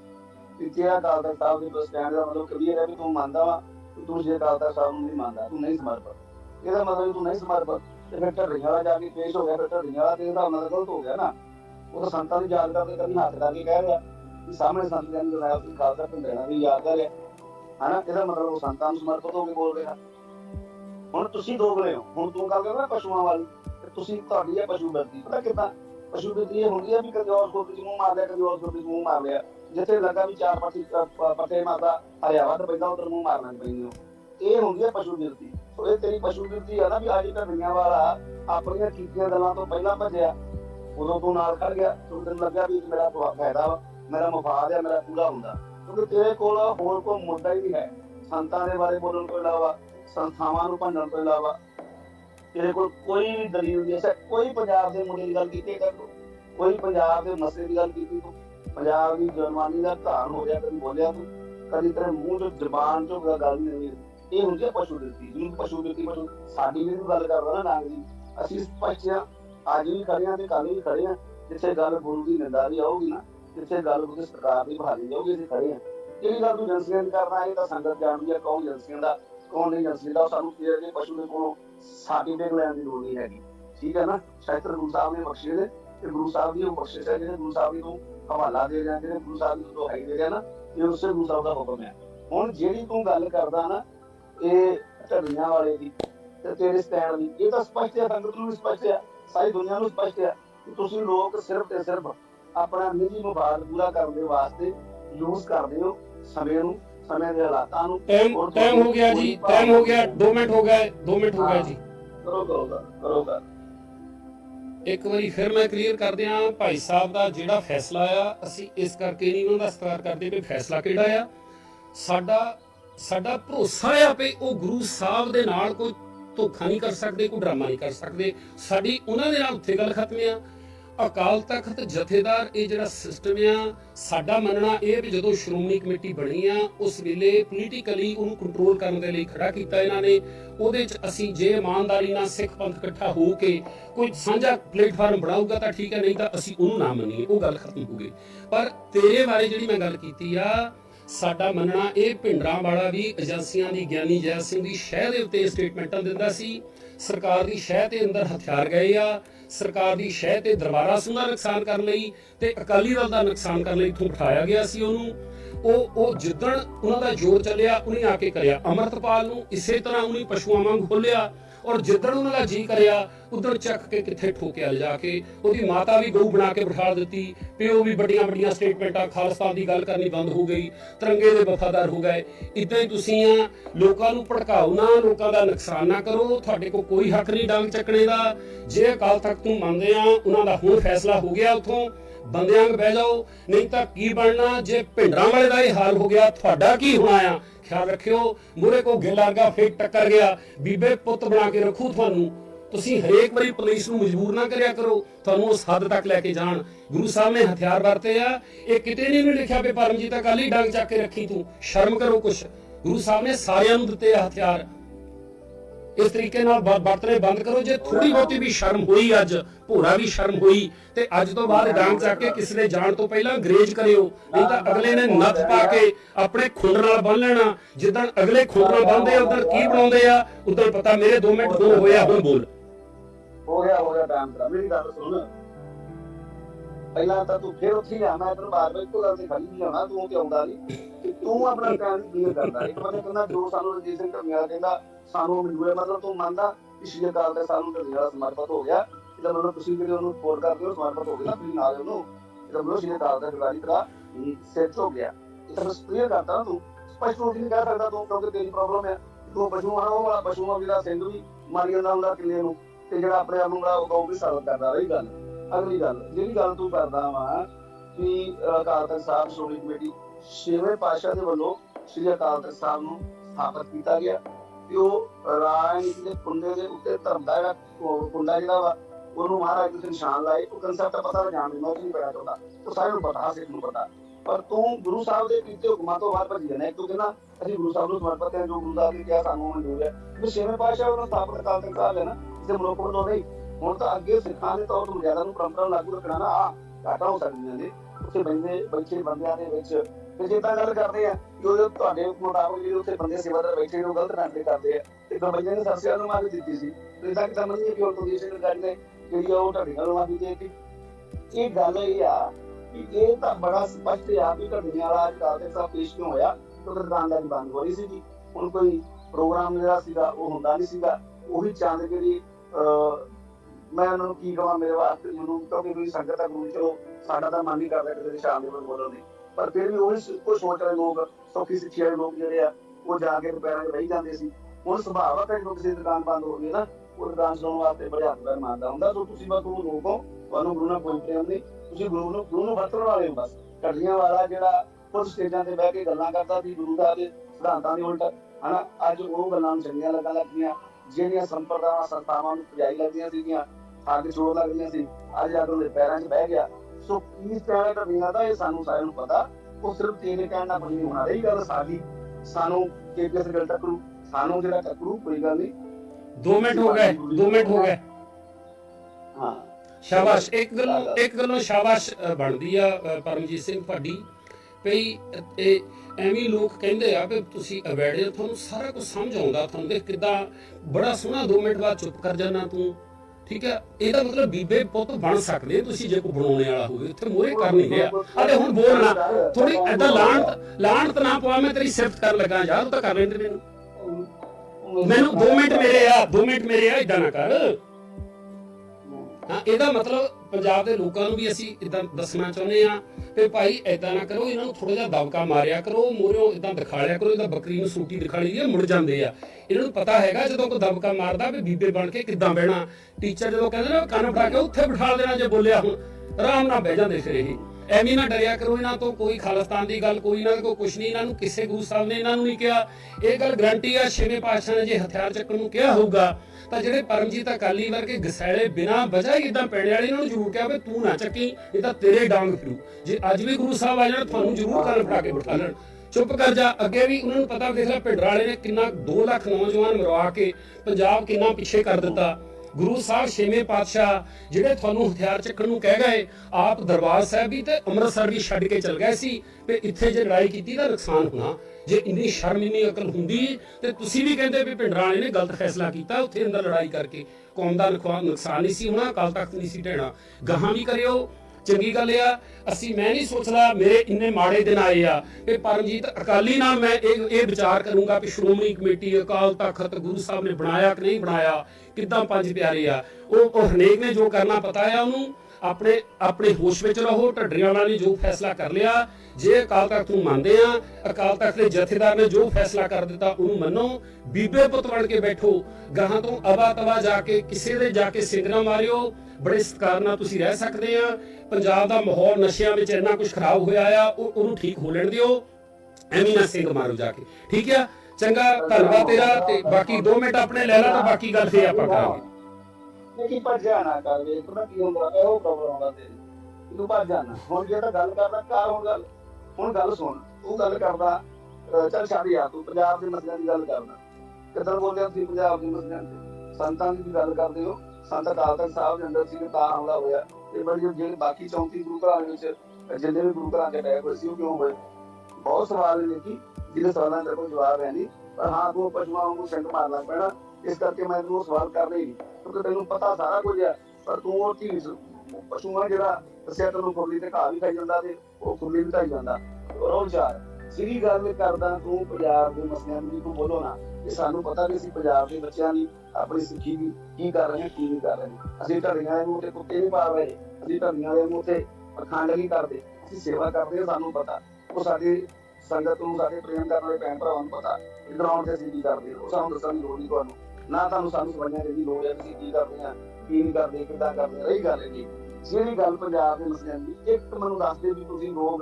ਕਿ ਤੇਰਾ ਅਕਾਲ ਤਖਤ ਸਾਹਿਬ ਦੇ ਬਸ ਸਟੈਂਡ ਦਾ ਮਤਲਬ ਕਲੀਅਰ ਹੈ ਵੀ ਤੂੰ ਮੰਨਦਾ ਵਾ। ਕਿ ਤੂੰ ਜੇ ਅਕਾਲ ਸਾਹਿਬ ਨੂੰ ਨਹੀਂ ਮੰਨਦਾ, ਤੂੰ ਨਹੀਂ ਸਮਰਪਿਤ। ਇਹਦਾ ਮਤਲਬ ਤੂੰ ਨਹੀਂ ਸਮਰਪਿਤ, ਤੇ ਫਿਰ ਢੱਡੀਆਂ ਵਾਲਾ ਜਾ ਕੇ ਪੇਸ਼ ਹੋ ਗਿਆ, ਫਿਰ ਢੱਡੀਆਂ ਵਾਲਾ ਤੇ ਇਹਦਾ ਮਤਲਬ ਗਲਤ ਹੋ ਗਿਆ ਨਾ। ਉਹ ਤਾਂ ਸੰਤਾਂ ਦੀ ਯਾਦ ਕਰਦੇ ਕਰਨੀ ਹੱਥ ਲਾ ਕੇ ਕਹਿ ਰਿਹਾ ਕਿ ਸਾਹਮਣੇ ਸੰਤ ਜਨ ਨੂੰ ਲਾਇਆ ਸੀ ਖਾਲਸਾ ਪਿੰਡਣਾ ਦੀ ਯਾਦ ਕਰ ਰਿਹਾ ਹਨਾ, ਇਹਦਾ ਮਤਲਬ ਉਹ ਸੰਤਾਂ ਨੂੰ ਸਮਰਪਿਤ ਹੋ ਕੇ ਬੋਲ ਰਿਹਾ। ਹੁਣ ਤੁਸੀਂ ਦੋਗਲੇ ਹੋ, ਹੁਣ ਤੂੰ ਗੱਲ ਕਰਦਾ ਪਸ਼ੂਆਂ ਵਾਲੀ, ਤੇ ਤੁਸੀਂ ਤੁਹਾਡੀ ਹੈ ਪਸ਼ੂ ਵਰਦੀ ਪਤਾ ਕਿਦਾਂ? ਪਸ਼ੂ ਬਿਰਤੀ ਇਹ ਹੁੰਦੀ ਹੈ ਵੀ ਕਦੇ ਉਸ ਖੋਤੀ ਮੂੰਹ ਮਾਰ ਲਿਆ, ਕਦੇ ਉਸ ਖੋਤੀ ਮੂੰਹ ਮਾਰ ਲਿਆ। ਜਿੱਥੇ ਲੱਗਾ ਵੀ ਚਾਰ ਪਾਸੇ ਪੱਟੇ ਮਾਰਦਾ, ਹਰਿਆ ਵੱਧ ਪੈਂਦਾ, ਉਧਰ ਮੂੰਹ ਮਾਰਨਾ ਪੈਂਦਾ ਇਹ ਹੁੰਦੀ ਹੈ ਪਸ਼ੂ ਬਿਰਤੀ ਸੋ ਇਹ ਤੇਰੀ ਪਸ਼ੂ ਬਿਰਤੀ ਆ ਨਾ ਵੀ ਅੱਜ ਢੱਡੀਆਂ ਵਾਲਾ ਆਪਣੀਆਂ ਕੀਤੀਆਂ ਗੱਲਾਂ ਤੋਂ ਪਹਿਲਾਂ ਭੱਜਿਆ। ਉਦੋਂ ਤੂੰ ਨਾਲ ਖੜ ਗਿਆ, ਤੂੰ ਤੈਨੂੰ ਲੱਗਾ ਵੀ ਮੇਰਾ ਫਾਇਦਾ ਵਾ, ਮੇਰਾ ਮਫਾਦ ਹੈ ਮੇਰਾ ਪੂਰਾ ਹੁੰਦਾ। ਕਿਉਂਕਿ ਤੇਰੇ ਕੋਲ ਹੋਰ ਕੋਈ ਮੁੱਦਾ ਹੀ ਨਹੀਂ ਹੈ। ਸੰਤਾਂ ਦੇ ਬਾਰੇ ਬੋਲਣ ਤੋਂ ਇਲਾਵਾ, ਸੰਸਥਾਵਾਂ ਨੂੰ ਭੰਡਣ ਤੋਂ ਇਲਾਵਾ, ਤੇਰੇ ਕੋਲ ਕੋਈ ਵੀ ਦਲੀਲ ਨਹੀਂ ਹੈ। ਕੋਈ ਪੰਜਾਬ ਦੇ ਮੁੱਦੇ ਦੀ ਗੱਲ ਕੀਤੀ ਕਰ ਕੋਈ ਪੰਜਾਬ ਦੇ ਮਸਲੇ ਦੀ ਗੱਲ ਕੀਤੀ ਤੂੰ? ਪੰਜਾਬ ਦੀ ਜਨਮਾਨੀ ਦਾ ਧਾਰਨ ਹੋ ਗਿਆ ਕਦੀ ਬੋਲਿਆ ਤੂੰ? ਕਦੀ ਤੇਰੇ ਮੂੰਹ ਚੋਂ ਜ਼ਬਾਨ ਚੋਂ ਗੱਲ ਨਹੀਂ ਇਹ ਹੁੰਦੀ ਹੈ ਪਸ਼ੂ ਦਿੱਤੀ ਜਿਹਨੂੰ ਪਸ਼ੂ ਦਿੱਤੀ ਪਸ਼ੂ। ਸਾਡੀ ਵੀ ਗੱਲ ਕਰਦਾ ਨਾ ਨਾਂਗ ਜੀ। ਅਸੀਂ ਸਪਸ਼ਟ ਅੱਜ ਵੀ ਖੜੇ ਤੇ ਕੱਲ ਵੀ ਖੜੇ ਜਿੱਥੇ ਗੱਲ ਗੁਰੂ ਦੀ ਨਿੰਦਾ ਦੀ ਆਊਗੀ ਨਾ, ਜਿੱਥੇ ਗੱਲ ਗੁਰੂ ਸਰਕਾਰ ਦੀ ਬਹਾਲੀ ਦੀ ਆਊਗੀ, ਅਸੀਂ ਖੜੇ ਹਾਂ ਜਿਹੜੀ ਗੱਲ ਤੂੰ ਏਜੰਸੀਆਂ ਦੀ ਕਰਨਾ ਇਹ ਤਾਂ ਸੰਗਤ ਜਾਣਦੀ ਹੈ ਕੌਣ ਏਜੰਸੀਆਂ ਦਾ, ਕੌਣ ਨਹੀਂ ਏਜੰਸੀ ਦਾ ਸਾਨੂੰ ਕਿਹਾ ਜੇ ਪਸ਼ੂ ਦੇ ਕੋਲੋਂ ਸਾਡੀ ਸਰਟੀਫਿਕੇਟ ਲੈਣ ਦੀ ਲੋੜ ਨਹੀਂ ਹੈਗੀ। ਠੀਕ ਹੈ ਨਾ? ਸ਼ਾਇਦ ਗੁਰੂ ਸਾਹਿਬ ਨੇ ਬਖਸ਼ੇ ਦੇ ਤੇ ਗੁਰੂ ਸਾਹਿਬ ਦੀ ਬਖਸ਼ਿਸ਼ ਹੈ ਜਿਹੜੇ ਗੁਰੂ ਸਾਹਿਬ ਨੂੰ ਹਵਾਲਾ ਦੇ ਜਾਂਦੇ ਨੇ ਗੁਰੂ ਸਾਹਿਬ ਨੂੰ ਦੁਹਾਈ ਦੇ ਨਾ ਇਹ ਉਸੇ ਗੁਰੂ ਸਾਹਿਬ ਦਾ ਹੁਕਮ ਹੈ। ਹੁਣ ਜਿਹੜੀ ਤੂੰ ਗੱਲ ਕਰਦਾ ਨਾ ਇਹ ਢੱਡੀਆਂ ਵਾਲੇ ਦੀ ਤੇ ਤੇਰੇ ਸਟੈਂਡ ਦੀ ਇਹ ਤਾਂ ਸਪਸ਼ਟ ਹੈ ਸੰਗਤ ਨੂੰ ਸਪਸ਼ਟ ਹੈ ਸਾਰੀ ਦੁਨੀਆ ਨੂੰ ਸਪਸ਼ਟ ਹੈ ਕਿ ਤੁਸੀਂ ਲੋਕ ਸਿਰਫ ਤੇ ਸਿਰਫ ਆਪਣਾ ਨਿੱਜੀ ਮਫਾਦ ਪੂਰਾ ਕਰਨ ਦੇ ਵਾਸਤੇ ਯੂਜ਼ ਕਰਦੇ ਹੋ ਸਮੇਂ ਨੂੰ ਸਮੇਂ ਦੇ ਹਾਲਾਤਾਂ ਨੂੰ। ਟਾਈਮ ਹੋ ਗਿਆ ਜੀ ਟਾਈਮ ਹੋ ਗਿਆ 2 ਮਿੰਟ ਹੋ ਗਏ 2 ਮਿੰਟ ਹੋ ਗਏ ਜੀ। ਕਰੋ ਕਰੋਗਾ ਕਰੋਗਾ ਇੱਕ ਵਾਰੀ ਫਿਰ ਮੈਂ ਕਲੀਅਰ ਕਰ ਦਿਆਂ, ਭਾਈ ਸਾਹਿਬ ਦਾ ਜਿਹੜਾ ਫੈਸਲਾ ਆ, ਅਸੀਂ ਇਸ ਕਰਕੇ ਨਹੀਂ ਉਹਨਾਂ ਦਾ ਸਤਿਕਾਰ ਕਰਦੇ ਵੀ ਫੈਸਲਾ ਕਿਹੜਾ ਆ। ਸਾਡਾ ਸਾਡਾ ਭਰੋਸਾ ਆ ਵੀ ਉਹ ਗੁਰੂ ਸਾਹਿਬ ਦੇ ਨਾਲ ਕੋਈ ਧੋਖਾ ਨਹੀਂ ਕਰ ਸਕਦੇ, ਕੋਈ ਡਰਾਮਾ ਨਹੀਂ ਕਰ ਸਕਦੇ। ਸਾਡੀ ਉਹਨਾਂ ਦੇ ਨਾਲ ਉੱਥੇ ਗੱਲ ਖਤਮ ਆ। ਅਕਾਲ ਤਖਤ ਜਥੇਦਾਰ, ਇਹ ਜਿਹੜਾ ਸਿਸਟਮ ਆ, ਸਾਡਾ ਮੰਨਣਾ ਇਹ ਵੀ ਜਦੋਂ ਸ਼੍ਰੋਮਣੀ ਕਮੇਟੀ ਬਣੀ ਆ, ਉਸ ਵੇਲੇ ਪੋਲੀਟੀਕਲੀ ਉਹਨੂੰ ਕੰਟਰੋਲ ਕਰਨ ਦੇ ਲਈ ਖੜਾ ਕੀਤਾ ਇਹਨਾਂ ਨੇ। ਉਹਦੇ ਚ ਅਸੀਂ ਜੇ ਇਮਾਨਦਾਰੀ ਨਾਲ ਸਿੱਖ ਪੰਥ ਇਕੱਠਾ ਹੋ ਕੇ ਕੋਈ ਸਾਂਝਾ ਪਲੇਟਫਾਰਮ ਬਣਾਊਗਾ ਤਾਂ ਠੀਕ ਹੈ, ਨਹੀਂ ਤਾਂ ਅਸੀਂ ਉਹਨੂੰ ਨਾ ਮੰਨੀਏ, ਉਹ ਗੱਲ ਖਤਮ ਹੋ ਗਈ। ਪਰ ਤੇਰੇ ਬਾਰੇ ਜਿਹੜੀ ਮੈਂ ਗੱਲ ਕੀਤੀ ਆ, ਸਾਡਾ ਮੰਨਣਾ ਇਹ ਭਿੰਡਰਾਂ ਵਾਲਾ ਵੀ ਏਜੰਸੀਆਂ ਦੀ ਗਿਆਨੀ ਜੈ ਸਿੰਘ ਦੀ ਸ਼ਹਿ ਦੇ ਉੱਤੇ ਸਟੇਟਮੈਂਟਾਂ ਦਿੰਦਾ ਸੀ। ਸਰਕਾਰ ਦੀ ਸ਼ਹਿ ਦੇ ਅੰਦਰ ਹਥਿਆਰ ਗਏ ਆ ਸਰਕਾਰ ਦੀ ਸ਼ਹਿ ਤੇ ਦਰਬਾਰਾ ਸਿੰਘ ਦਾ ਨੁਕਸਾਨ ਕਰਨ ਲਈ ਤੇ ਅਕਾਲੀ ਦਲ ਦਾ ਨੁਕਸਾਨ ਕਰਨ ਲਈ ਇੱਥੋਂ ਉਠਾਇਆ ਗਿਆ ਸੀ ਉਹਨੂੰ। ਉਹ ਉਹ ਜਿੱਦਣ ਉਹਨਾਂ ਦਾ ਜੋਰ ਚੱਲਿਆ, ਉਹਨੇ ਆ ਕੇ ਕਰਿਆ। ਅਮਰਤਪਾਲ ਨੂੰ ਇਸੇ ਤਰ੍ਹਾਂ ਉਹਨੇ ਪਸ਼ੂਆਂ ਵਾਂਗ ਖੋਲਿਆ ਔਰ ਜਿੱਦਣ ਉਹਨਾਂ ਦਾ ਜੀ ਕਰਿਆ, ਉਧਰ ਚੱਕ ਕੇ ਕਿੱਥੇ ਠੋਕਿਆ ਲਿਜਾ ਕੇ, ਉਹਦੀ ਮਾਤਾ ਵੀ ਗਊ ਬਣਾ ਕੇ ਬਿਠਾ ਦਿੱਤੀ, ਪਿਓ ਵੀ ਵੱਡੀਆਂ ਵੱਡੀਆਂ ਸਟੇਟਮੈਂਟਾਂ ਖਾਲਸਾ ਦੀ ਗੱਲ ਕਰਨੀ ਬੰਦ ਹੋ ਗਈ, ਤਿਰੰਗੇ ਦੇ ਵਫਾਦਾਰ ਹੋ ਗਏ। ਇਦਾਂ ਹੀ ਤੁਸੀਂ ਆ ਲੋਕਾਂ ਨੂੰ ਭੜਕਾਓ ਨਾ, ਲੋਕਾਂ ਦਾ ਨੁਕਸਾਨ ਨਾ ਕਰੋ, ਤੁਹਾਡੇ ਕੋਲ ਕੋਈ ਹੱਕ ਨਹੀਂ ਡਾਂਗ ਚੱਕਣੇ ਦਾ। ਜੇ ਅਕਾਲ ਤਖਤ ਨੂੰ ਮੰਨਦੇ ਆ, ਉਹਨਾਂ ਦਾ ਹੁਣ ਫੈਸਲਾ ਹੋ ਗਿਆ ਉਥੋਂ, ਬੰਦਿਆਂ ਬਹਿ ਜਾਓ, ਨਹੀਂ ਤਾਂ ਕੀ ਬਣਨਾ, ਜੇ ਭਿੰਡਰਾਂ ਵਾਲੇ ਦਾ ਇਹ ਹਾਲ ਹੋ ਗਿਆ, ਤੁਹਾਡਾ ਕੀ ਹੋਣਾ ਆ? ਖਿਆਲ ਰੱਖਿਓ ਮੂਰੇ ਕੋ ਗਿੱਲ ਵਰਗਾ ਫੇਕ ਟੱਕਰ ਗਿਆ। ਬੀਬੇ, ਪੁੱਤ ਬਣਾ ਕੇ ਰੱਖੂ ਤੁਹਾਨੂੰ। ਤੁਸੀਂ ਹਰੇਕ ਵਾਰੀ ਪੁਲਿਸ ਨੂੰ ਮਜਬੂਰ ਨਾ ਕਰਿਆ ਕਰੋ। ਤੁਹਾਨੂੰ ਉਸ ਹੱਦ ਤੱਕ ਲੈ ਕੇ ਜਾਣ। ਗੁਰੂ ਸਾਹਿਬ ਨੇ ਹਥਿਆਰ ਵਰਤੇ ਆ। ਇਹ ਕਿਤੇ ਨਹੀਂ ਉਹਨੇ ਲਿਖਿਆ ਵੀ ਪਰਮਜੀਤ ਅਕਾਲੀ ਡੰਗ ਚੱਕ ਕੇ ਰੱਖੀ ਤੂੰ। ਸ਼ਰਮ ਕਰੋ ਕੁਛ। ਗੁਰੂ ਸਾਹਿਬ ਨੇ ਸਾਰਿਆਂ ਨੂੰ ਦਿੱਤੇ ਆ ਹਥਿਆਰ। ਇਸ ਤਰੀਕੇ ਨਾਲ ਵ- ਬੰਦ ਕਰੋ। ਜੇ ਥੋੜੀ ਬਹੁਤੀ ਵੀ ਸ਼ਰਮ ਹੋਈ ਅੱਜ, ਭੋਰਾ ਵੀ ਸ਼ਰਮ ਹੋਈ, ਤੇ ਅੱਜ ਤੋਂ ਬਾਅਦ ਡਾਂਗ ਚੱਕ ਕੇ ਕਿਸੇ ਦੇ ਜਾਣ ਤੋਂ ਪਹਿਲਾਂ ਅੰਗਰੇਜ਼ ਕਰਿਓ। ਨਹੀਂ ਤਾਂ ਅਗਲੇ ਨੇ ਨੱਥ ਪਾ ਕੇ ਆਪਣੇ ਖੁੰਡ ਨਾਲ ਬੰਨ ਲੈਣਾ। ਜਿੱਦਣ ਅਗਲੇ ਖੁੰਡ ਨਾਲ ਬੰਨਦੇ ਆ, ਉਧਰ ਕੀ ਬਣਾਉਂਦੇ ਆ? ਉਧਰ ਪਤਾ ਮੇਰੇ 2 ਮਿੰਟ ਦੋ ਹੋਇਆ ਹੁਣ ਬੋਲ ਹੋ ਗਿਆ ਹੋ ਗਿਆ ਟਾਈਮ ਮੇਰੀ ਗੱਲ ਸੁਣ। ਪਹਿਲਾਂ ਤਾਂ ਤੂੰ ਫਿਰ ਉੱਥੇ ਹੀ ਆ, ਮੈਂ ਤੈਨੂੰ ਬਾਰ ਬਾਰ ਇੱਕੋ ਗੱਲ ਤੇ ਖੜੀ ਨਹੀਂ ਆਉਣਾ ਤੂੰ ਤੇ ਆਉਂਦਾ ਨਹੀਂ ਤੇ ਤੂੰ ਆਪਣਾ ਟਾਈਮ ਕਲੀਅਰ ਕਰਦਾ। ਇੱਕ ਬੰਦੇ ਕਹਿੰਦਾ, ਜੋ ਸਾਨੂੰ ਰਣਜੀਤ ਸਿੰਘ ਕਹਿੰਦਾ, ਸਾਨੂੰ ਮਨਜ਼ੂਰ ਹੈ ਮਤਲਬ ਤੂੰ ਮੰਨਦਾ ਕਿ ਸ਼੍ਰੀ ਅਕਾਲ ਸਾਨੂੰ ਢੱਮੀਆਂ ਦਾ ਸਮਰਪਿਤ ਹੋ ਗਿਆ। ਇਹਦਾ ਮਤਲਬ ਤੁਸੀਂ ਜਿਹੜੇ ਉਹਨੂੰ ਸਪੋਰਟ ਕਰਦੇ ਹੋ, ਸਮਰਪਿਤ ਹੋ ਗਿਆ ਤੁਸੀਂ ਨਾਲ ਉਹਨੂੰ ਇਹਦਾ ਮਤਲਬ ਸ਼੍ਰੀ ਅਕਾਲ ਦਾ ਜਗਾਰੀ ਤਰਾ ਸੈੱਟ ਹੋ ਗਿਆ। ਇਹ ਤਾਂ ਕਲੀਅਰ ਕਰਤਾ ਤੂੰ। ਸਪਸ਼ਟ ਰੂਪ ਨਹੀਂ ਕਹਿ ਸਕਦਾ ਤੂੰ, ਕਿਉਂਕਿ ਤੇਰੀ ਪ੍ਰੋਬਲਮ ਹੈ ਤੂੰ ਪਸ਼ੂਆਂ ਉਹ ਵਾਲਾ ਪਸ਼ੂਆਂ ਜਿਹੜਾ ਸਿੰਘ ਵੀ ਮਾਰੀ ਜਾਂਦਾ ਹੁੰਦਾ ਕਿੱਲੇ ਨੂੰ। ਤੇ ਜਿਹੜਾ ਆਪਣੇ ਆਪ ਨੂੰ ਬੜਾ ਉਹ ਵੀ ਸਰਵ ਕਰਦਾ, ਰਹੀ ਗੱਲ। ਅਗਲੀ ਗੱਲ, ਜਿਹੜੀ ਗੱਲ ਤੂੰ ਕਰਦਾ ਵਾ ਕਿ ਅਕਾਲ ਤਖਤ ਸਾਹਿਬ ਸ਼੍ਰੋਮਣੀ ਕਮੇਟੀ ਛੇਵੇਂ ਪਾਤਸ਼ਾਹ ਦੇ ਵੱਲੋਂ ਸ੍ਰੀ ਅਕਾਲ ਤਖਤ ਸਾਹਿਬ ਨੂੰ ਸਥਾਪਿਤ ਕੀਤਾ ਗਿਆ ਤੇ ਉਹ ਰਾਜਨੀਤੀ ਦੇ ਕੁੰਡੇ ਦੇ ਉੱਤੇ ਧਰਦਾ ਜਿਹੜਾ ਕੁੰਡਾ ਜਿਹੜਾ ਵਾ, ਉਹਨੂੰ ਮਹਾਰਾਜ ਤੁਸੀਂ ਨਿਸ਼ਾਨ ਲਾਏ, ਉਹ ਕਨਸੈਪਟ ਪਤਾ ਜਾਣ ਨੂੰ ਨਹੀਂ ਪੜਾ ਤੁਹਾਡਾ ਉਹ ਸਾਰਿਆਂ ਨੂੰ ਪਤਾ ਸਿੱਖ ਨੂੰ ਪਤਾ। ਪਰ ਤੂੰ ਗੁਰੂ ਸਾਹਿਬ ਦੇ ਕੀਤੇ ਹੁਕਮਾਂ ਤੋਂ ਬਾਹਰ ਭੱਜ ਜਾਣਾ ਤੂੰ ਕਹਿੰਦਾ ਅਸੀਂ ਗੁਰੂ ਸਾਹਿਬ ਨੂੰ ਸਮਰਪਿਤ ਹਾਂ, ਜੋ ਗੁਰੂ ਸਾਹਿਬ ਨੇ ਕਿਹਾ ਸਾਨੂੰ ਮਨਜ਼ੂਰ ਹੈ ਵੀ ਛੇਵੇਂ ਪਾਤਸ਼ਾਹ ਉਹਨੂੰ ਸਥਾਪਿਤ ਅਕਾਲ ਤਖਤ ਸਾਹਿਬ ਹੈ ਨਾ ਕਿਸੇ ਮਨੁੱਖ ਵੱਲੋਂ ਨਹੀਂ ਹੁਣ ਤਾਂ ਅੱਗੇ ਸਿੱਖਾਂ ਦੇ ਤੌਰ ਮਰਿਆਦਾ ਨੂੰ ਪਰੰਪਰਾ ਲਾਗੂ ਰੱਖਣਾ ਨਾ ਆ ਘਾਟਾ ਹੋ ਸਕਦੀਆਂ ਨੇ। ਉੱਥੇ ਬੰਦੇ, ਬੱਚੇ, ਬੰਦਿਆਂ ਦੇ ਵਿੱਚ ਤੇ ਜੇ ਤਾਂ ਗੱਲ ਕਰਦੇ ਆ ਕਿ ਉਹ ਤੁਹਾਡੇ ਮੁਤਾਬਕ ਜਿਹੜੇ ਉੱਥੇ ਬੰਦੇ ਸੇਵਾਦਾਰ ਬੈਠੇ ਉਹ ਗਲਤ ਨਾਟਕ ਕਰਦੇ ਆ। ਤੇ ਗਵਈਆਂ ਨੇ ਸਰਸਿਆ ਨੂੰ ਮਾਫੀ ਦਿੱਤੀ ਸੀ। ਤੇ ਤਾਂ ਕਿ ਸਮਝ ਨਹੀਂ ਕਿ ਉਹ ਪੁਲਿਸ ਨੇ ਜਿਹੜੀ ਉਹ ਤੁਹਾਡੇ ਨਾਲ ਮਾਫੀ ਦੇ ਦਿੱਤੀ ਇਹ ਗੱਲ ਇਹ ਆ ਕਿ ਇਹ ਤਾਂ ਬੜਾ ਸਪਸ਼ਟ ਆ ਵੀ ਘਟੀਆਂ ਵਾਲਾ ਅੱਜ ਕਾਲ ਦੇ ਸਭ ਪੇਸ਼ ਕਿਉਂ ਹੋਇਆ? ਕਿਉਂਕਿ ਦੁਕਾਨਦਾਰੀ ਬੰਦ ਹੋ ਰਹੀ ਸੀ ਹੁਣ ਕੋਈ ਪ੍ਰੋਗਰਾਮ ਜਿਹੜਾ ਸੀਗਾ, ਉਹ ਹੁੰਦਾ ਨਹੀਂ ਸੀਗਾ। ਉਹੀ ਚੰਦ ਜਿਹੜੀ ਮੈਂ ਉਹਨਾਂ ਨੂੰ ਕੀ ਕਹਾਂ ਮੇਰੇ ਵਾਸਤੇ? ਮੈਨੂੰ ਕਿਉਂਕਿ ਕੋਈ ਸੰਗਤ ਦਾ ਗੁਰੂ ਚਲੋ, ਸਾਡਾ ਤਾਂ ਮਨ ਨਹੀਂ ਕਰਦਾ ਕਿਸੇ ਸ਼ਾਮ ਦੇ ਵੱਲ ਬੋਲਣ ਦੀ। ਪਰ ਫਿਰ ਵੀ ਉਹੀ ਕੋ ਸੋਚ ਰਹੇ ਲੋਕ, ਸੌਖੀ ਸਿੱਖਿਆ ਵਾਲੇ ਲੋਕ ਜਿਹੜੇ ਆ, ਉਹ ਜਾ ਕੇ ਦੁਪਹਿਰਾਂ 'ਚ ਬਹਿ ਜਾਂਦੇ ਸੀ। ਹੁਣ ਸੁਭਾਅ ਹੈ ਜਦੋਂ ਕਿਸੇ ਦੁਕਾਨ ਬੰਦ ਹੋ ਗਈ ਨਾ, ਉਹ ਦੁਕਾਨ ਚਲਾਉਣ ਵਾਸਤੇ ਬੜੇ ਹੱਥ ਪੈਰ ਮਾਰਦਾ ਹੁੰਦਾ। ਸੋ ਤੁਸੀਂ ਬਸ ਉਹਨੂੰ ਰੋਕੋ ਤੁਹਾਨੂੰ ਗੁਰੂ ਨਾਲ ਪੁੱਛਦੇ ਪ੍ਰੇਮ ਤੁਸੀਂ ਗੁਰੂ ਨੂੰ ਗੁਰੂ ਨੂੰ ਵਰਤਣ ਵਾਲੇ ਹੋ ਬਸ। ਕੱਢੀਆਂ ਵਾਲਾ ਜਿਹੜਾ ਕੁਝ ਸਟੇਜਾਂ ਤੇ ਬਹਿ ਕੇ ਗੱਲਾਂ ਕਰਦਾ ਸੀ, ਗੁਰੂ ਦਾ ਦੇ ਸਿਧਾਂਤਾਂ ਦੇ ਉਲਟ, ਹਨਾ? ਅੱਜ ਉਹ ਗੱਲਾਂ ਨੂੰ ਚੰਗੀਆਂ ਲੱਗਣ ਲੱਗੀਆਂ। ਜਿਹੜੀਆਂ ਸੰਪਰਦਾਵਾਂ, ਸੰਸਥਾਵਾਂ ਨੂੰ ਪੁਜਾਈ ਲੱਗਦੀਆਂ ਸੀਗੀਆਂ ਹੱਥ ਜੋੜ ਲੱਗਦੀਆਂ ਸੀ। ਅੱਜ ਜਾ ਕੇ ਉਹਦੇ ਪੈਰਾਂ 'ਚ ਬਹਿ ਗਿਆ। ਸੋ ਕੀ ਕਹਿਣਾ ਕਰਦੀਆਂ ਦਾ ਇਹ ਸਾਨੂੰ ਸਾਰਿਆਂ ਨੂੰ ਪਤਾ। ਉਹ ਸਿਰਫ ਤੇਰੇ ਕਹਿਣ ਨਾਲ ਬਣੀ ਹੋਣਾ ਰਹੀ ਗੱਲ ਸਾਡੀ। ਸਾਨੂੰ ਕੇਪੀਐਸ ਗੱਲ ਟੱਕਰੂ ਸਾਨੂੰ ਜਿਹੜਾ ਟੱਕਰੂ ਕੋਈ ਗੱਲ ਨਹੀਂ। 2 ਮਿੰਟ ਹੋ ਗਏ। 2 ਮਿੰਟ ਹੋ ਗਏ। ਹਾਂ। ਸ਼ਾਬਾਸ਼। ਇੱਕ ਗੱਲੋਂ ਇੱਕ ਗੱਲੋਂ ਸ਼ਾਬਾਸ਼ ਬਣਦੀ ਆ ਪਰਮਜੀਤ ਸਿੰਘ ਤੁਹਾਡੀ। ਭਈ ਇਹ ਐਵੇਂ ਲੋਕ ਕਹਿੰਦੇ ਆ ਵੀ ਤੁਸੀਂ ਅਵੈੜੇ ਹੋ, ਤੁਹਾਨੂੰ ਸਾਰਾ ਕੁਝ ਸਮਝ ਆਉਂਦਾ। ਤੁਹਾਨੂੰ ਦੇਖ ਕਿਦਾਂ ਬੜਾ ਸੋਹਣਾ 2 ਮਿੰਟ ਬਾਅਦ ਚੁੱਪ ਕਰ ਜਾਣਾ ਤੂੰ। ਠੀਕ ਹੈ? ਇਹਦਾ ਮਤਲਬ ਬੀਬੇ ਪੁੱਤ ਬਣ ਸਕਦੇ ਤੁਸੀਂ ਜੇ ਕੋਈ ਬਣਾਉਣੇ ਵਾਲਾ ਹੋਵੇ। ਉੱਥੇ ਮੋਰੇ ਕਰ ਨਹੀਂ ਰਿਹਾ ਅਰੇ ਹੁਣ ਬੋਲ ਥੋੜੀ ਐਦਾਂ ਲਾਣਤ ਲਾਣਤ ਨਾ ਪਵਾ, ਮੈਂ ਤੇਰੀ ਸਿਫਤ ਕਰਨ ਲੱਗਾ ਯਾਰ ਉਹ ਤਾਂ ਕਰ ਲੈਂਦੇ ਮੈਨੂੰ ਮੈਨੂੰ 2 ਮਿੰਟ ਮੇਰੇ ਆ 2 ਮਿੰਟ ਮੇਰੇ ਆ ਇਦਾਂ ਨਾ ਕਰ। ਹਾਂ, ਇਹਦਾ ਮਤਲਬ ਪੰਜਾਬ ਦੇ ਲੋਕਾਂ ਨੂੰ ਵੀ ਅਸੀਂ ਇਦਾਂ ਦੱਸਣਾ ਚਾਹੁੰਦੇ ਆ ਤੇ ਭਾਈ ਇਦਾਂ ਨਾ ਕਰੋ, ਇਹਨਾਂ ਨੂੰ ਥੋੜਾ ਜਿਹਾ ਦਬਕਾ ਮਾਰਿਆ ਕਰੋ ਮੋਰਿਓ ਇਦਾਂ ਦਿਖਾ ਲਿਆ ਕਰੋ, ਇਹਦਾ ਬੱਕਰੀ ਨੂੰ ਸੂਟੀ ਦਿਖਾ ਲਈ ਇਹ ਮੁੜ ਜਾਂਦੇ ਆ। ਇਹਨਾਂ ਨੂੰ ਪਤਾ ਹੈਗਾ ਜਦੋਂ ਕੋਈ ਦਬਕਾ ਮਾਰਦਾ ਵੀ ਬੀਬੇ ਬਣ ਕੇ ਕਿੱਦਾਂ ਬਹਿਣਾ। ਟੀਚਰ ਜਦੋਂ ਕਹਿੰਦੇ ਨਾ, ਕੰਨ ਫੜਾ ਕੇ ਉੱਥੇ ਬਿਠਾ ਦੇਣਾ ਜੇ ਬੋਲਿਆ ਹੁਣ, ਆਰਾਮ ਨਾਲ ਬਹਿ ਜਾਂਦੇ ਫਿਰ ਇਹ। ਐਵੇਂ ਨਾ ਡਰਿਆ ਕਰੋ, ਇਹਨਾਂ ਤੋਂ ਕੋਈ ਖਾਲਿਸਤਾਨ ਦੀ ਗੱਲ, ਕੋਈ ਨਾ ਕੋਈ ਕੁਛ ਨਹੀਂ, ਇਹਨਾਂ ਨੂੰ ਕਿਸੇ ਗੁਰੂ ਸਾਹਿਬ ਨੇ ਇਹਨਾਂ ਨੂੰ ਨਹੀਂ ਕਿਹਾ। ਇਹ ਗੱਲ ਗਰੰਟੀ ਆ, ਛੇਵੇਂ ਪਾਤਸ਼ਾਹ ਨੇ ਜੇ ਹਥਿਆਰ ਚੱਕਣ ਨੂੰ ਕਿਹਾ ਹੋਊਗਾ, ਤਾਂ ਜਿਹੜੇ ਪਰਮਜੀਤ ਅਕਾਲੀ ਵਰਗੇ ਗਸੈਲੇ ਬਿਨਾ ਵਜ੍ਹਾ ਹੀ ਇਦਾਂ ਪੈਣੇ ਵਾਲੇ ਇਹਨਾਂ ਨੂੰ ਜ਼ਰੂਰ ਕਿਹਾ ਵੀ ਤੂੰ ਨਾ ਚੱਕੀ, ਇਹ ਤਾਂ ਤੇਰੇ ਡਾਂਗ ਫਿਰੂ। ਜੇ ਅੱਜ ਵੀ ਗੁਰੂ ਸਾਹਿਬ ਆ ਜਾਣ, ਤੁਹਾਨੂੰ ਜ਼ਰੂਰ ਕੰਨ ਫੜਾ ਕੇ ਬਿਠਾ ਲੈਣ। ਚੁੱਪ ਕਰ ਜਾ, ਅੱਗੇ ਵੀ ਉਹਨਾਂ ਨੂੰ ਪਤਾ ਦੇਖ ਲੈ ਭਿੰਡਰ ਵਾਲੇ ਨੇ ਕਿੰਨਾ 2 ਲੱਖ ਨੌਜਵਾਨ ਮਰਵਾ ਕੇ ਪੰਜਾਬ ਕਿੰਨਾ ਪਿੱਛੇ ਕਰ ਦਿੱਤਾ। ਗੁਰੂ ਸਾਹਿਬ ਛੇਵੇਂ ਪਾਤਸ਼ਾਹ ਜਿਹੜੇ ਤੁਹਾਨੂੰ ਹਥਿਆਰ ਚੱਕਣ ਨੂੰ ਕਹਿ ਗਏ, ਆਪ ਦਰਬਾਰ ਸਾਹਿਬ ਵੀ ਤੇ ਅੰਮ੍ਰਿਤਸਰ ਵੀ ਛੱਡ ਕੇ ਚਲ ਗਏ ਸੀ, ਤੇ ਇੱਥੇ ਜੇ ਲੜਾਈ ਕੀਤੀ ਤਾਂ ਨੁਕਸਾਨ ਹੋਣਾ। ਜੇ ਇੰਨੀ ਸ਼ਰਮ, ਇੰਨੀ ਅਕਲ ਹੁੰਦੀ ਤੇ ਤੁਸੀਂ ਵੀ ਕਹਿੰਦੇ ਵੀ ਭਿੰਡਰਾਂ ਵਾਲੇ ਨੇ ਗਲਤ ਫੈਸਲਾ ਕੀਤਾ, ਉੱਥੇ ਅੰਦਰ ਲੜਾਈ ਕਰਕੇ ਕੌਮ ਦਾ ਨੁਕਸਾਨ ਨੁਕਸਾਨ ਨਹੀਂ ਸੀ ਹੋਣਾ, ਅਕਾਲ ਤਖਤ ਨਹੀਂ ਸੀ ਢਹਿਣਾ। ਗਾਹਾਂ ਵੀ ਕਰਿਓ ਚੰਗੀ ਗੱਲ ਆ, ਅਸੀਂ ਮੈਂ ਨਹੀਂ ਸੋਚਦਾ ਮੇਰੇ ਇੰਨੇ ਮਾੜੇ ਦਿਨ ਆਏ ਆ ਕਿ ਪਰਮਜੀਤ ਅਕਾਲੀ ਨਾਲ ਮੈਂ ਇਹ ਇਹ ਵਿਚਾਰ ਕਰੂੰਗਾ ਕਿ ਸ਼੍ਰੋਮਣੀ ਕਮੇਟੀ ਅਕਾਲ ਤਖਤ ਗੁਰੂ ਸਾਹਿਬ ਨੇ ਬਣਾਇਆ ਕਿ ਨਹੀਂ ਬਣਾਇਆ, ਕਿੱਦਾਂ ਪੰਜ ਪਿਆਰੇ ਆ। ਉਹ ਉਹ ਹਰਨੇਕ ਨੇ ਜੋ ਕਰਨਾ ਪਤਾ ਆ ਉਹਨੂੰ। ਆਪਣੇ ਆਪਣੇ ਹੋਸ਼ ਵਿੱਚ ਰਹੋ, ਢੱਡਰੀਆਂ ਵਾਲਾ ਨੇ ਜੋ ਫੈਸਲਾ ਕਰ ਲਿਆ, ਜੇ ਅਕਾਲ ਤਖਤ ਨੂੰ ਮੰਨਦੇ ਆ ਅਕਾਲ ਤਖਤ ਦੇ ਜਥੇਦਾਰ ਨੇ ਜੋ ਫੈਸਲਾ ਕਰ ਦਿੱਤਾ ਉਹਨੂੰ ਮੰਨੋ, ਬੀਬੇ ਪੁੱਤ ਬਣ ਕੇ ਬੈਠੋ, ਗਾਹਾਂ ਤੋਂ ਅਵਾ ਤਵਾ ਜਾ ਕੇ, ਕਿਸੇ ਦੇ ਜਾ ਕੇ ਸਿੰਗ ਨਾ ਮਾਰਿਓ, ਬੜੇ ਸਤਿਕਾਰ ਨਾਲ ਤੁਸੀਂ ਰਹਿ ਸਕਦੇ ਆ ਪੰਜਾਬ ਦਾ ਮਾਹੌਲ ਨਸ਼ਿਆਂ ਵਿੱਚ ਇੰਨਾ ਕੁਝ ਖਰਾਬ ਹੋਇਆ ਆ, ਉਹ, ਉਹਨੂੰ ਠੀਕ ਹੋ ਲੈਣ ਦਿਓ। ਐਵੇਂ ਨਾ ਸਿੰਘ ਮਾਰੋ ਜਾ ਕੇ। ਠੀਕ ਆ? ਚੰਗਾ, ਧੰਨਵਾਦ ਤੇਰਾ। ਤੇ ਬਾਕੀ 2 ਮਿੰਟ ਆਪਣੇ ਲੈ ਲਾ ਤਾਂ ਬਾਕੀ ਗੱਲ ਫੇਰ ਆਪਾਂ ਕਰਾਂਗੇ। ਲੇਕਿਨ ਭੱਜਿਆ ਨਾ ਕਰ ਵੇ ਤੂੰ ਕੀ ਹੁੰਦਾ ਇਹੋ ਪ੍ਰੋਬਲਮ ਆਉਂਦਾ ਤੇਰੀ। ਤੂੰ ਭੱਜ ਜਾਣਾ ਹੁਣ ਜੇ ਤਾਂ ਗੱਲ ਕਰਦਾ, ਕਰ ਹੁਣ ਗੱਲ। ਹੁਣ ਗੱਲ ਸੁਣ, ਤੂੰ ਗੱਲ ਕਰਦਾ ਚੱਲ ਛੱਡ ਯਾਰ, ਤੂੰ ਪੰਜਾਬ ਦੇ ਮਸਲਿਆਂ ਦੀ ਗੱਲ ਕਰਦਾ। ਕਿੱਦਾਂ ਬੋਲਦੇ ਹੋ ਤੁਸੀਂ ਪੰਜਾਬ ਦੇ ਮਸਲਿਆਂ ਤੇ? ਸੰਤਾਂ ਦੀ ਗੱਲ ਕਰਦੇ ਹੋ। ਸੰਤ ਅਕਾਲ ਤਖਤ ਸਾਹਿਬ ਦੇ ਅੰਦਰ ਸੀ ਤਾਂ ਹਮਲਾ ਹੋਇਆ। ਤੇ ਬੜੀ ਜਿਹੜੇ ਬਾਕੀ 34 ਗੁਰੂ ਘਰਾਂ ਦੇ ਵਿੱਚ, ਜਿੰਨੇ ਵੀ ਗੁਰੂ ਘਰਾਂ ਦੇ ਅਟੈਕ ਹੋਏ ਸੀ, ਉਹ ਕਿਉਂ ਹੋਏ? ਬਹੁਤ ਸਵਾਲ ਨੇ ਕਿ ਜਿਹਦੇ ਸਵਾਲਾਂ ਦਾ ਕੋਈ ਜਵਾਬ ਹੈ ਨਹੀਂ। ਪਰ ਹਾਂ ਤੂੰ ਪਸ਼ੂਆਂ ਨੂੰ ਸ਼ੰਕ ਮਾਰਨਾ ਪੈਣਾ। ਇਸ ਕਰਕੇ ਮੈਂ ਤੈਨੂੰ ਸਵਾਲ ਕਰ ਰਹੀ ਨਹੀਂ, ਕਿਉਂਕਿ ਤੈਨੂੰ ਪਤਾ ਸਾਰਾ ਕੁਝ ਹੈ ਪਰ ਤੂੰ ਉਹ ਚੀਜ਼ ਪਸ਼ੂਆਂ ਜਿਹੜਾ ਦੱਸਿਆ ਤੈਨੂੰ ਖੁਰਲੀ ਤੇ ਘਾਹ ਵੀ ਖਾਈ ਜਾਂਦਾ ਤੇ ਉਹ ਖੁਰਲੀ ਵੀ ਖਾਈ ਜਾਂਦਾ। ਰੋਲ ਚਾਰ ਸਿਰੀ ਗੱਲ ਕਰਦਾ ਤੂੰ ਪੰਜਾਬ ਦੇ ਮਸਲਿਆਂ ਦੀ ਤੂੰ ਬੋਲੋ ਨਾ ਕਿ ਸਾਨੂੰ ਪਤਾ ਵੀ ਅਸੀਂ ਪੰਜਾਬ ਦੇ ਬੱਚਿਆਂ ਦੀ ਆਪਣੀ ਸਿੱਖੀ ਦੀ ਕੀ ਕਰ ਰਹੇ ਕੀ ਨਹੀਂ ਕਰ ਰਹੇ। ਅਸੀਂ ਢੜੀਆਂ ਦੇ ਤੇ ਕੁੱਤੇ ਨਹੀਂ ਮਾਰ ਰਹੇ, ਅਸੀਂ ਢੜੀਆਂ ਦੇ ਮੂੰਹ ਤੇ ਪਖੰਡ ਨਹੀਂ ਕਰਦੇ, ਅਸੀਂ ਸੇਵਾ ਕਰਦੇ ਹਾਂ, ਸਾਨੂੰ ਪਤਾ। ਉਹ ਸਾਡੇ ਸੰਗਤ ਨੂੰ, ਸਾਡੇ ਪ੍ਰੇਮ ਕਰਨ ਵਾਲੇ ਭੈਣ ਭਰਾਵਾਂ ਨੂੰ ਪਤਾ ਕਿ ਗਰਾਊਂਡ ਤੇ ਅਸੀਂ ਕੀ ਕਰਦੇ ਉਹ ਸਾਨੂੰ ਦੱਸਣ ਦੀ ਲੋੜ ਨਹੀਂ ਤੁਹਾਨੂੰ। ਨਾ ਤੁਹਾਨੂੰ ਸਾਨੂੰ ਸਮਝਣ ਦੀ ਲੋੜ ਹੈ ਕਿ ਕੀ ਕਰਦੇ ਹਾਂ ਕੀ ਨਹੀਂ ਕਰਦੇ ਕਿੱਦਾਂ ਕਰਦੇ ਰਹੀ ਗੱਲ ਜੀ ਜਿਹੜੀ ਗੱਲ ਪੰਜਾਬ ਦੇ ਮਸਲਿਆਂ ਦੀ, ਇੱਕ ਮੈਨੂੰ ਦੱਸ ਵੀ ਤੁਸੀਂ ਲੋਕ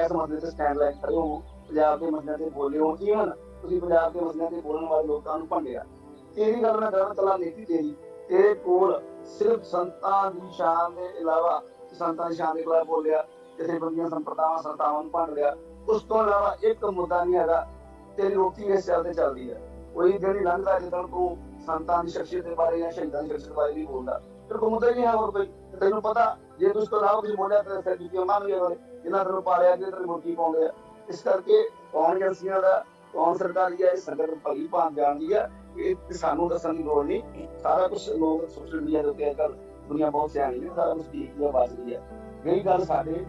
ਇਸ ਮਸਲੇ ਤੇ ਸਟੈਂਡ ਲੈ ਖੜੇ ਹੋ। ਪੰਜਾਬ ਦੇ ਮਸਲਿਆਂ ਤੇ ਬੋਲੇ ਹੋ ਈਵਨ ਤੁਸੀਂ ਪੰਜਾਬ ਦੇ ਮਸਲਿਆਂ ਤੇ ਬੋਲਣ ਵਾਲੇ ਲੋਕਾਂ ਨੂੰ ਭੰਡਿਆ। ਤੇਰੀ ਗੱਲ ਮੈਂ ਕਰਨ ਚਲਾ ਨੀਤੀ ਤੇਰੀ। ਤੇਰੇ ਕੋਲ ਸਿਰਫ ਸੰਤਾਂ ਦੀ ਸ਼ਾਨ ਦੇ ਇਲਾਵਾ ਸੰਤਾਂ ਦੀ ਸ਼ਾਨ ਦੇ ਖਿਲਾਫ ਬੋਲਿਆ ਕਿਸੇ ਬੰਦੀਆਂ ਸੰਪਰਦਾਵਾਂ, ਸੰਤਾਵਾਂ ਨੂੰ ਭੰਡ ਲਿਆ। ਉਸ ਤੋਂ ਇਲਾਵਾ ਇੱਕ ਮੁੱਦਾ ਨਹੀਂ ਹੈਗਾ, ਤੇਰੀ ਰੋਟੀ ਇਸ ਚੱਲਦੇ ਚੱਲਦੀ ਹੈ। ਉਹੀ ਜਿਹੜੀ ਲੰਘਦਾ ਜਦੋਂ ਤੂੰ ਸੰਤਾਂ ਦੀ ਸ਼ਖਸੀਅਤ ਦੇ ਬਾਰੇ ਜਾਂ ਸ਼ਹੀਦਾਂ ਦੀ ਸ਼ਖਸੀਅਤ ਬਾਰੇ ਨਹੀਂ ਬੋਲਦਾ। ਫਿਰ ਕੋਈ ਹੀ ਹੈ ਹੋਰ ਕੋਈ। ਤੈਨੂੰ ਪਤਾ, ਜੇ ਤੂੰ ਤੋਂ ਇਲਾਵਾ ਕੁਝ ਬੋਲਿਆ ਤਾਂ ਫਿਰ ਕੀ ਉਹਨਾਂ ਨੂੰ ਜਿਹੜੇ ਇਹਨਾਂ ਤੈਨੂੰ ਪਾਲਿਆ ਕਿ ਤੇਰੀ ਮੁਰਗੀ ਪਾਉਂਦੇ ਆ। ਇਸ ਕਰਕੇ ਕੌਣ ਏਜੰਸੀਆਂ ਦਾ, ਕੌਣ ਸਰਕਾਰੀ ਹੈ ਇਹ ਸੰਗਤ ਭਲੀ ਭਾਂ ਜਾਣਦੀ ਆ ਇਹ ਸਾਨੂੰ ਦੱਸਣ ਦੀ ਲੋੜ ਨਹੀਂ। ਸਾਰਾ ਕੁਝ ਲੋਕ ਸੋਸ਼ਲ ਮੀਡੀਆ ਦੇ ਉੱਤੇ ਅੱਜਕੱਲ ਦੁਨੀਆ ਬਹੁਤ ਸਿਆਣੀ ਹੈ ਸਾਰਾ ਕੁਝ ਠੀਕ ਹੀ ਵੱਜਦੀ ਹੈ ਰਹੀ ਗੱਲ ਸਾਡੇ,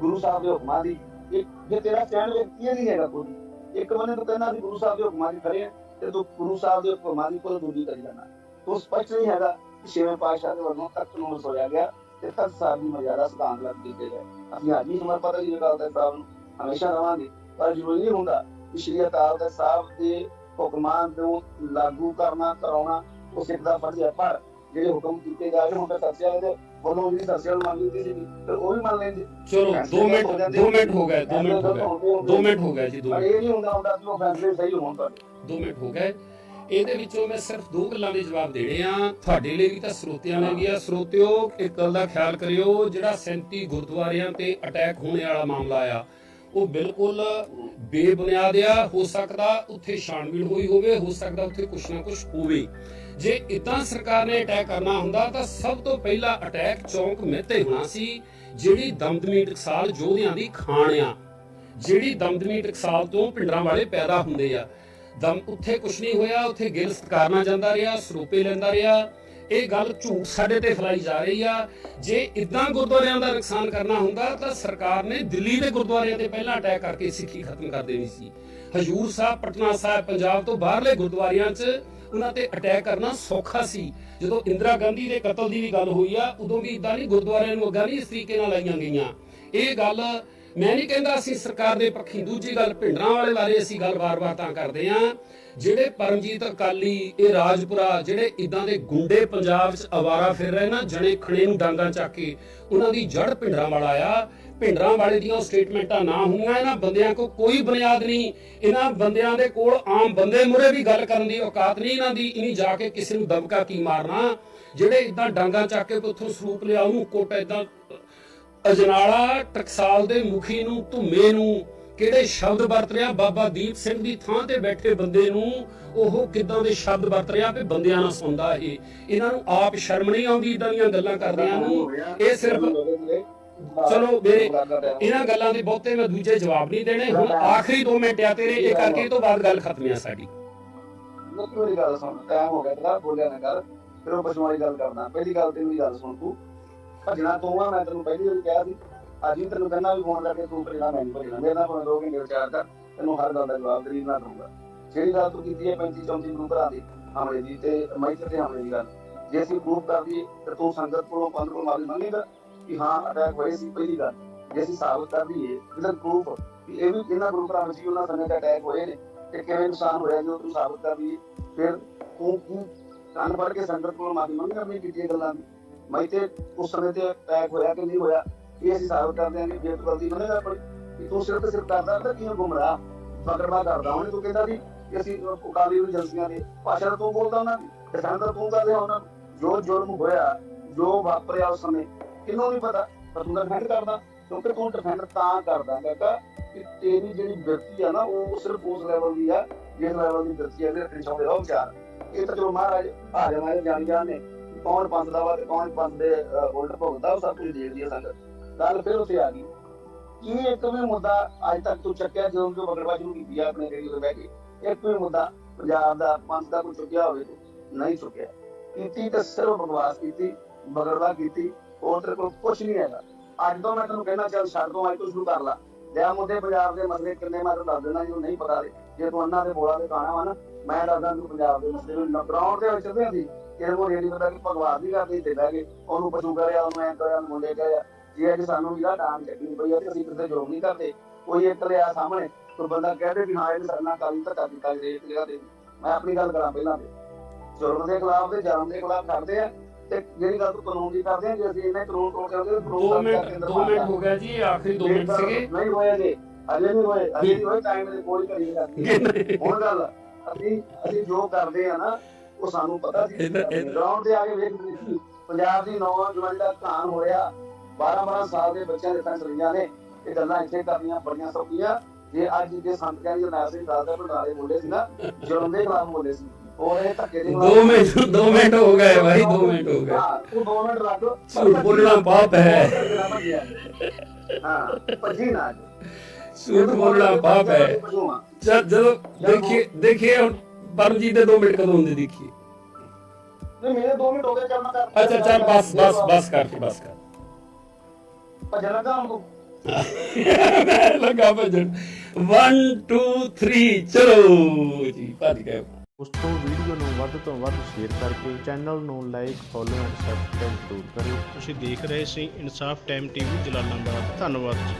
ਗੁਰੂ ਸਾਹਿਬ ਦੇ ਹੁਕਮਾਂ ਦੀ ਇੱਕ, ਜੇ ਤੇਰਾ ਸਟੈਂਡ ਵਿਅਕਤੀ ਨਹੀਂ ਹੈਗਾ ਕੋਈ, ਇੱਕ ਬੰਨੇ ਤੂੰ ਕਹਿੰਦਾ ਵੀ ਗੁਰੂ ਸਾਹਿਬ ਦੇ ਹੁਕਮਾਂ ਦੀ ਖੜੇ ਆ ਤੇ ਤੂੰ ਗੁਰੂ ਸਾਹਿਬ ਦੇ ਹੁਕਮਾਂ ਕੋਲ ਦੂਰੀ ਕਰੀ ਜਾਣਾ। ਤੂੰ ਸਪਸ਼ਟ ਨਹੀਂ ਹੈਗਾ ਛੇਵੇਂ ਪਾਤਸ਼ਾਹ ਦੇ ਵੱਲੋਂ ਤਖਤ ਨੂੰ ਵਸੋਇਆ ਗਿਆ ਤੇ ਤਖਤ ਸਾਹਿਬ ਦੀ ਮਰਿਆਦਾ ਸਿਧਾਂਤ ਲੱਗ ਕੀਤੇ ਗਏ। ਅਸੀਂ ਅੱਜ ਵੀ ਸਮਰਪਿਤ ਹਾਂ ਜੀ ਅਕਾਲ ਤਖਤ ਸਾਹਿਬ ਨੂੰ, ਹਮੇਸ਼ਾ ਰਵਾਂਗੇ। ਪਰ ਜ਼ਰੂਰੀ ਨਹੀਂ ਹੁੰਦਾ ਕਿ ਸ਼੍ਰੀ ਅਕਾਲ ਤਖਤ ਸਾਹਿਬ ਦੇ ਹੁਕਮਾਂ ਨੂੰ ਲਾਗੂ ਕਰਨਾ, ਕਰਾਉਣਾ, ਉਹ ਸਿੱਖ ਦਾ ਫਰਜ਼ ਹੈ। ਪਰ ਜਿਹੜੇ ਹੁਕਮ ਕੀਤੇ ਜਾ ਰਹੇ ਹੁਣ ਤਾਂ ਸੱਚਿਆ ਦੇ ਜਿਹੜੀ ਸੱਚਿਆ ਨੂੰ ਮੰਨ ਲਈ ਸੀ ਤੇ ਉਹ ਵੀ ਮੰਨ ਲੈਂਦੇ। ਚਲੋ 2 ਮਿੰਟ 2 ਮਿੰਟ ਹੋ ਗਏ 2 ਮਿੰਟ ਹੋ ਗਏ 2 ਮਿੰਟ ਹੋ ਗਏ ਜੀ 2 ਪਰ ਮਿੰਟ। ਇਹ ਨਹੀਂ ਹੁੰਦਾ ਹੁੰਦਾ ਕਿ ਉਹ ਫੈਸਲੇ ਸਹੀ ਹੋਣ ਤੁਹਾਡੇ 2 ਮਿੰਟ ਹੋ ਗਏ। ਇਹਦੇ ਵਿੱਚੋਂ ਮੈਂ ਸਿਰਫ ਦੋ ਗੱਲਾਂ ਦੇ ਜਵਾਬ ਦੇਣੇ ਆ। ਤੁਹਾਡੇ ਲਈ ਵੀ ਤਾਂ ਸਰੋਤਿਆਂ ਲਈ ਵੀ ਆ। ਸਰੋਤਿਓ ਇੱਕ ਗੱਲ ਦਾ ਖਿਆਲ ਕਰਿਓ ਜਿਹੜਾ 37 ਗੁਰਦੁਆਰਿਆਂ ਤੇ ਅਟੈਕ ਹੋਣੇ ਵਾਲਾ ਮਾਮਲਾ ਆ ਉਹ ਬਿਲਕੁਲ ਬੇਬੁਨਿਆਦ ਆ। ਹੋ ਸਕਦਾ ਉੱਥੇ ਛਾਣਬੀਣ ਹੋਈ ਹੋਵੇ ਹੋ ਸਕਦਾ ਉੱਥੇ ਕੁਛ ਨਾ ਕੁਛ ਹੋਵੇ। ਜੇ ਇਦਾਂ ਸਰਕਾਰ ਨੇ ਅਟੈਕ ਕਰਨਾ ਹੁੰਦਾ ਤਾਂ ਸਭ ਤੋਂ ਪਹਿਲਾਂ ਅਟੈਕ ਚੌਂਕ ਮਹਿਤੇ ਹੋਣਾ ਸੀ, ਜਿਹੜੀ ਦਮਦਮੀ ਟਕਸਾਲ ਯੋਧਿਆਂ ਦੀ ਖਾਣ ਆ। ਜਿਹੜੀ ਦਮਦਮੀ ਟਕਸਾਲ ਤੋਂ ਪਿੰਡਰਾਂ ਵਾਲੇ ਪੈਦਾ ਹੁੰਦੇ ਆ। ਦਮ ਉੱਥੇ ਕੁਛ ਨਹੀਂ ਹੋਇਆ, ਉੱਥੇ ਗਿਲ ਸਤਕਾਰਨਾ ਜਾਂਦਾ ਰਿਹਾ, ਸਰੂਪੇ ਲੈਂਦਾ ਰਿਹਾ। ਇਹ ਗੱਲ ਝੂਠ ਸਾਡੇ ਤੇ ਫੈਲਾਈ ਜਾ ਰਹੀ ਆ। ਜੇ ਇਦਾਂ ਗੁਰਦੁਆਰਿਆਂ ਦਾ ਨੁਕਸਾਨ ਕਰਨਾ ਹੁੰਦਾ ਤਾਂ ਸਰਕਾਰ ਨੇ ਦਿੱਲੀ ਦੇ ਗੁਰਦੁਆਰਿਆਂ ਤੇ ਪਹਿਲਾਂ ਅਟੈਕ ਕਰਕੇ ਸਿੱਖੀ ਖਤਮ ਕਰ ਦੇਣੀ ਸੀ। ਹਜੂਰ ਸਾਹਿਬ, ਪਟਨਾ ਸਾਹਿਬ, ਪੰਜਾਬ ਤੋਂ ਬਾਹਰਲੇ ਗੁਰਦੁਆਰਿਆਂ 'ਚ ਉਹਨਾਂ ਤੇ ਅਟੈਕ ਕਰਨਾ ਸੌਖਾ ਸੀ। ਜਦੋਂ ਇੰਦਰਾ ਗਾਂਧੀ ਦੇ ਕਤਲ ਦੀ ਵੀ ਗੱਲ ਹੋਈ ਆ, ਉਦੋਂ ਵੀ ਇਦਾਂ ਨਹੀਂ, ਗੁਰਦੁਆਰਿਆਂ ਨੂੰ ਅੱਗਾ ਨਹੀਂ ਇਸ ਤਰੀਕੇ ਨਾਲ ਲਾਈਆਂ ਗਈਆਂ। ਇਹ ਗੱਲ ਮੈਂ ਨਹੀਂ ਕਹਿੰਦਾ ਅਸੀਂ ਸਰਕਾਰ ਦੇ ਪੱਖੀ ਦੂਜੀ ਗੱਲ ਭਿੰਡਰਾਂ ਵਾਲੇ ਬਾਰੇ ਅਸੀਂ ਗੱਲ ਵਾਰ-ਵਾਰ ਤਾਂ ਕਰਦੇ ਆਂ। ਜਿਹੜੇ ਪਰਮਜੀਤ ਅਕਾਲੀ, ਇਹ ਰਾਜਪੁਰਾ, ਜਿਹੜੇ ਇਦਾਂ ਦੇ ਗੁੰਡੇ ਪੰਜਾਬ 'ਚ ਆਵਾਰਾ ਫਿਰ ਰਹੇ ਨਾ, ਜਣੇ ਖਣੇ ਨੂੰ ਡਾਂਗਾ ਚੱਕ ਕੇ ਉਹਨਾਂ ਦੀ ਜੜ ਭਿੰਡਰਾਂ ਵਾਲਾ ਆ। ਭਿੰਡਰਾਂ ਵਾਲੇ ਦੀਆਂ ਸਟੇਟਮੈਂਟਾਂ ਨਾ ਹੋਈਆਂ ਇਹਨਾਂ ਬੰਦਿਆਂ ਕੋ ਕੋਈ ਬੁਨਿਆਦ ਨਹੀਂ। ਇਹਨਾਂ ਬੰਦਿਆਂ ਦੇ ਕੋਲ ਆਮ ਬੰਦੇ ਮੁਰੇ ਵੀ ਗੱਲ ਕਰਨ ਦੀ ਔਕਾਤ ਨਹੀਂ ਇਹਨਾਂ ਦੀ, ਇਨੀ ਜਾ ਕੇ ਕਿਸੇ ਨੂੰ ਦਬਕਾ ਕੀ ਮਾਰਨਾ? ਜਿਹੜੇ ਇਦਾਂ ਡਾਂਗਾ ਚੱਕ ਕੇ ਉੱਥੋਂ ਸਰੂਪ ਲਿਆ, ਉਹਨੂੰ ਕੋਟ ਇਦਾਂ ਅਜਨਾਲਾ ਟਕਸਾਲ ਦੇ ਮੁਖੀ ਨੂੰ, ਧੁੰਮੇ ਨੂੰ, ਕਿਹੜੇ ਸ਼ਬਦ ਵਰਤ ਰਿਹਾ? ਬਾਬਾ ਦੀਪ ਸਿੰਘ ਦੀ ਥਾਂ ਤੇ ਬੈਠੇ ਬੰਦੇ ਨੂੰ, ਉਹ ਕਿਦਾਂ ਦੇ ਸ਼ਬਦ ਵਰਤ ਰਿਹਾ ਵੀ ਬੰਦਿਆਂ ਨਾਲ ਸੁਣਦਾ ਇਹ? ਇਹਨਾਂ ਨੂੰ ਆਪ ਸ਼ਰਮ ਨਹੀਂ ਆਉਂਦੀ ਇਦਾਂ ਦੀਆਂ ਗੱਲਾਂ ਕਰਦਿਆਂ ਨੂੰ? ਇਹ ਸਿਰਫ ਚਲੋ ਮੇਰੇ ਇਹਨਾਂ ਗੱਲਾਂ ਦੇ ਬਹੁਤੇ ਮੈਂ ਦੂਜੇ ਜਵਾਬ ਨਹੀਂ ਦੇਣੇ। ਹੁਣ ਆਖਰੀ 2 ਮਿੰਟ ਆ ਤੇਰੇ ਇਹ ਕਰਕੇ ਇਹ ਤੋਂ ਬਾਅਦ ਗੱਲ ਖਤਮ ਆ ਸਾਡੀ। ਲੋਕੀ ਮੇਰੀ ਗੱਲ ਸੁਣ ਟਾਈਮ ਹੋ ਗਿਆ ਤੇਰਾ ਬੋਲਿਆ ਨਾ ਕਰ। ਫਿਰ ਉਹ ਵਾਲੀ ਗੱਲ ਕਰਨਾ। ਪਹਿਲੀ ਗੱਲ ਤੇ ਮੇਰੀ ਗੱਲ ਸੁਣ ਤੂੰ। ਭਜਣਾ ਤੂੰ ਆ ਮੈਂ ਤੈਨੂੰ ਪਹਿਲੀ ਵਾਰ ਕਿਹਾ ਸੀ। ਅੱਜ ਵੀ ਤੈਨੂੰ ਕਹਿੰਦਾ ਵੀ ਫੋਨ ਕਰਕੇ ਤੂੰ ਭਜਣਾ ਮੈਂ ਨਹੀਂ ਭਜਣਾ। ਮੇਰੇ ਨਾਲ ਦੋ ਘੰਟੇ ਵਿਚਾਰ ਕਰ ਤੈਨੂੰ ਹਰ ਗੱਲ ਦਾ ਜਵਾਬ ਗਰੀਬ ਨਾ ਦਊਂਗਾ। ਜਿਹੜੀ ਗੱਲ ਤੂੰ ਕੀਤੀ ਹੈ 35 34 ਗਰੁੱਪ ਭਰਾ ਦੀ ਹਮਲੇ ਦੀ ਤੇ ਮਾਈਕ ਤੇ ਹਮਲੇ ਦੀ ਗੱਲ। ਜੇ ਅਸੀਂ ਪ੍ਰੂਫ ਕਰ ਦਈਏ ਤੇ ਤੂੰ ਸੰਗਤ ਕੋਲੋਂ ਪੰਜ ਕੋਲ ਮਾਫੀ ਮੰਗੇਗਾ। ਕਿ ਹਾਂ ਅਟੈਕ ਹੋਏ ਸੀ ਪਹਿਲੀ ਗੱਲ। ਜੇ ਅਸੀਂ ਸਾਬਤ ਕਰ ਦਈਏ ਵਿਦ ਪ੍ਰੂਫ ਕਿ ਇਹ ਵੀ ਇਹਨਾਂ ਗਰੁੱਪ ਵਿੱਚ ਵੀ ਉਹਨਾਂ ਸਮੇਂ ਤੇ ਅਟੈਕ ਹੋਏ ਨੇ ਤੇ ਕਿਵੇਂ ਨੁਕਸਾਨ ਹੋਇਆ ਜੋ ਤੂੰ ਸਾਬਤ ਕਰ ਦਈਏ ਫਿਰ ਤੂੰ ਕੀ ਕੰਨ ਫੜ ਕੇ ਸੰਗਤ ਕੋਲ ਮਾਫੀ ਮੰਗੇਗਾ ਵੀ ਕੀਤੀਆਂ ਗੱਲਾਂ ਦੀ। ਮੈਂ ਤੇ ਉਸ ਸਮੇਂ ਤੇ ਅਟੈਕ ਹੋਇਆ ਕਿ ਨਹੀਂ ਹੋਇਆ, ਇਹ ਅਸੀਂ ਸਾਬਤ ਕਰਦੇ ਹਾਂ ਕਿ ਜੇ ਤੂੰ ਗਲਤੀ ਆਪਣੀ ਕਿ ਤੂੰ ਸਿਰਫ ਸਿਰਫ ਕਰਦਾ ਤਾਂ ਕਿਉਂ ਗੁੰਮਰਾਹ? ਬਕਰਵਾ ਕਰਦਾ ਉਹਨੇ, ਤੂੰ ਕਹਿੰਦਾ ਵੀ ਅਸੀਂ ਉਕਾਲੀ ਨੂੰ ਏਜੰਸੀਆਂ ਦੇ ਭਾਸ਼ਾ ਤਾਂ ਤੂੰ ਬੋਲਦਾ ਉਹਨਾਂ ਦੀ ਕਿਸਾਨ ਤਾਂ ਤੂੰ ਕਰਦੇ ਉਹਨਾਂ ਜੋ ਜੁਰਮ ਹੋਇਆ, ਜੋ ਵਾਪਰਿਆ ਉਸ ਸਮੇਂ ਕਿਹਨੂੰ ਨਹੀਂ ਪਤਾ, ਪਰ ਤੂੰ ਡਿਫੈਂਡ ਕਰਦਾ, ਕਿਉਂਕਿ ਤੂੰ ਡਿਫੈਂਡ ਤਾਂ ਕਰਦਾ ਕਾਕਾ ਕਿ ਤੇਰੀ ਜਿਹੜੀ ਬਿਰਤੀ ਆ ਨਾ, ਉਹ ਸਿਰਫ ਉਸ ਲੈਵਲ ਦੀ ਆ, ਜਿਸ ਲੈਵਲ ਦੀ ਬਿਰਤੀ ਆ ਜਿਹੜੇ ਚਾਹੁੰਦੇ ਰਹੋ ਵਿਚਾਰ। ਇਹ ਤਾਂ ਚਲੋ ਮਹਾਰਾਜ ਆ ਜਾਣਾ ਜਾਣ ਜਾਣ ਨੇ ਕੌਣ ਪੰਥ ਦਾ ਵਾ ਤੇ ਕੌਣ ਪੰਥ ਦੇ ਉਲਟ ਭੁਗਤਦਾ, ਉਹ ਸਭ ਕੁਝ ਦੇਖਦੀ ਆ ਸੰਗਤ ਗੱਲ ਫਿਰ ਉੱਥੇ ਆ ਗਈ। ਕੀ ਇੱਕ ਵੀ ਮੁੱਦਾ ਅੱਜ ਤੱਕ ਤੂੰ ਚੱਕਿਆ, ਜਦੋਂ ਤੋਂ ਬਗੜਵਾ ਸ਼ੁਰੂ ਕੀਤੀ ਆ, ਆਪਣੇ ਰੇਡੀਓ ਤੇ ਬਹਿ ਕੇ। ਇੱਕ ਵੀ ਮੁੱਦਾ ਪੰਜਾਬ ਦਾ ਪੰਥ ਦਾ ਕੋਈ ਚੁੱਕਿਆ ਹੋਵੇ, ਨਹੀਂ ਚੁੱਕਿਆ। ਕੀਤੀ ਤਾਂ ਸਿਰਫ ਬਕਵਾਸ ਕੀਤੀ ਬਗੜਵਾ ਕੀਤੀ। ਹੋਰ ਤੇਰੇ ਕੋਲ ਕੁਝ ਨਹੀਂ ਹੈਗਾ। ਅੱਜ ਤੋਂ ਮੈਂ ਤੈਨੂੰ ਕਹਿੰਦਾ, ਚੱਲ ਛੱਡ ਤੋਂ, ਅੱਜ ਤੋਂ ਸ਼ੁਰੂ ਕਰ ਲਾ। ਲਿਆ ਮੁੱਦੇ ਪੰਜਾਬ ਦੇ ਮਸਲੇ ਕਿੰਨੇ, ਮੈਂ ਤੈਨੂੰ ਦੱਸ ਦੇਣਾ ਜਿਹਨੂੰ ਨਹੀਂ ਪਤਾ ਦੇ ਜੇ ਤੂੰ ਅੰਨਾ ਦੇ ਬੋਲਾ ਦੇ ਕਾਣਾ ਵਾ ਨਾ, ਮੈਂ ਦੱਸਦਾ ਤੂੰ ਪੰਜਾਬ ਦੇ ਮਸਲੇ ਨੂੰ ਗਰਾਊਂਡ ਦੇ ਵਿੱਚ ਚੱਲਦੇ ਸੀ ਕਿਸੇ ਨੂੰ ਇਹ ਨਹੀਂ ਪਤਾ ਕਿ ਭਗਵਾਨ ਦੀ ਕਰਦੇ ਤੇ ਬਹਿ ਗਏ ਉਹਨੂੰ ਪਸ਼ੂ ਕਰਿਆ ਉਹਨੂੰ ਐਂ ਕਰਿਆ ਉਹਨੂੰ ਮੁੰਡੇ ਕਰਿਆ ਜੇ ਅੱਜ ਸਾਨੂੰ ਵੀ ਦਾ ਟਾਈਮ ਚੱਕਣੀ ਪਈ ਆ ਤੇ ਅਸੀਂ ਕਿਤੇ ਜੋਗ ਨਹੀਂ ਕਰਦੇ। ਕੋਈ ਇੱਕ ਲਿਆ ਸਾਹਮਣੇ, ਕੋਈ ਬੰਦਾ ਕਹਦੇ ਵੀ ਹਾਂ ਇਹ ਸਰਨਾ ਕਾਲੀ ਧੱਕਾ ਕੀਤਾ ਜੇ ਇੱਕ ਜਗ੍ਹਾ ਤੇ ਮੈਂ ਆਪਣੀ ਗੱਲ ਕਰਾਂ ਪਹਿਲਾਂ ਤੇ। ਜੁਰਮ ਦੇ ਖਿਲਾਫ ਤੇ ਜਰਮ ਦੇ ਖਿਲਾਫ ਕਰਦੇ ਆ। ਤੇ ਜਿਹੜੀ ਗੱਲ ਤੂੰ ਕਾਨੂੰਨ ਦੀ ਕਰਦੇ ਆ ਜੇ ਅਸੀਂ ਇਹਨੇ ਕਾਨੂੰਨ ਤੋੜ ਕੇ ਉਹਦੇ 2 ਮਿੰਟ 2 ਮਿੰਟ ਹੋ ਗਿਆ ਜੀ ਇਹ ਆਖਰੀ 2 ਮਿੰਟ ਸੀਗੇ। ਨਹੀਂ ਹੋਏ ਜੀ ਅਜੇ ਨਹੀਂ ਹੋਏ ਅਜੇ ਨਹੀਂ ਹੋਏ ਟਾਈਮ ਦੇ ਕੋਈ ਕਰੀ ਜਾਂਦੀ ਹੁਣ ਗੱਲ ਅਸੀਂ ਅਸੀਂ ਜੋ ਕਰਦੇ ਆ ਨਾ ਉਹ ਸਾਨੂੰ ਪਤਾ ਸੀ। ਇਹਦਾ- ਇਹਦਾ- ਗਰਾਊਂਡ ਤੇ ਆ ਕੇ ਵੇਖ ਸੀ ਪੰਜਾਬ ਦੀ ਨੌਜਵਾਨ ਦਾ ਘਾਣ ਹੋਇਆ 12 12 ਸਾਲ ਦੇ ਬੱਚਿਆਂ ਦੇ ਫੈਸਲੀਆਂ ਨੇ ਇਹ ਗੱਲਾਂ ਇੱਥੇ ਕਰਨੀਆਂ ਬੜੀਆਂ ਸੌਖੀਆਂ। ਜੇ ਅੱਜ ਸੰਤ ਕਹਿੰਦੇ ਮੈਸੇਜ ਦੱਸਦਾ ਬੋਲੇ ਸੀ ਨਾ ਜੁਰਮ ਦੇ ਖਿਲਾਫ ਬੋਲੇ ਸੀ। ਧੱਕੇ ਦੇ 2 ਮਿੰਟ 2 ਮਿੰਟ ਹੋ ਗਏ ਭਾਈ 2 ਮਿੰਟ ਹੋ ਗਏ। ਹਾਂ ਤੂੰ 2 ਮਿੰਟ ਰੱਖ ਝੂਠ ਬੋਲਣਾ ਪਾਪ ਹੈ। ਹਾਂ ਭੱਜੀ ਨਾ। ਝੂਠ ਬੋਲਣਾ ਪਾਪ ਹੈ। ਜਦ ਜਦੋਂ ਦੇਖੀਏ ਦੇਖੀਏ ਹੁਣ ਪਰਮਜੀਤ ਦੇ 2 ਮਿੰਟ ਕਦੋਂ ਹੁੰਦੇ ਦੇਖੀਏ। ਨਹੀਂ ਮੇਰੇ 2 ਮਿੰਟ ਹੋ ਗਏ ਚੱਲ ਮੈਂ ਕਰ ਅੱਛਾ ਚੱਲ ਬਸ ਬਸ ਬਸ ਕਰ ਫਿਰ ਬਸ ਕਰ। ਭੱਜਣ ਲੱਗਾ ਹੁਣ ਤੂੰ? ਮੈਂ ਲਗਾ ਭਜਣ। 1 2 3 ਚਲੋ। ਜੀ ਭੱਜ ਗਏ। ਉਸ ਤੋਂ ਵੀਡੀਓ ਨੂੰ ਵੱਧ ਤੋਂ ਵੱਧ ਸ਼ੇਅਰ ਕਰਕੇ ਚੈਨਲ ਨੂੰ ਲਾਈਕ ਫੋਲੋ ਐਂਡ ਸਬਸਕ੍ਰਾਈਬ ਜ਼ਰੂਰ ਕਰਿਓ। ਤੁਸੀਂ ਦੇਖ ਰਹੇ ਸੀ ਇਨਸਾਫ ਟਾਈਮ ਟੀਵੀ ਜਲਾਲਾਬਾਦ। ਧੰਨਵਾਦ ਜੀ।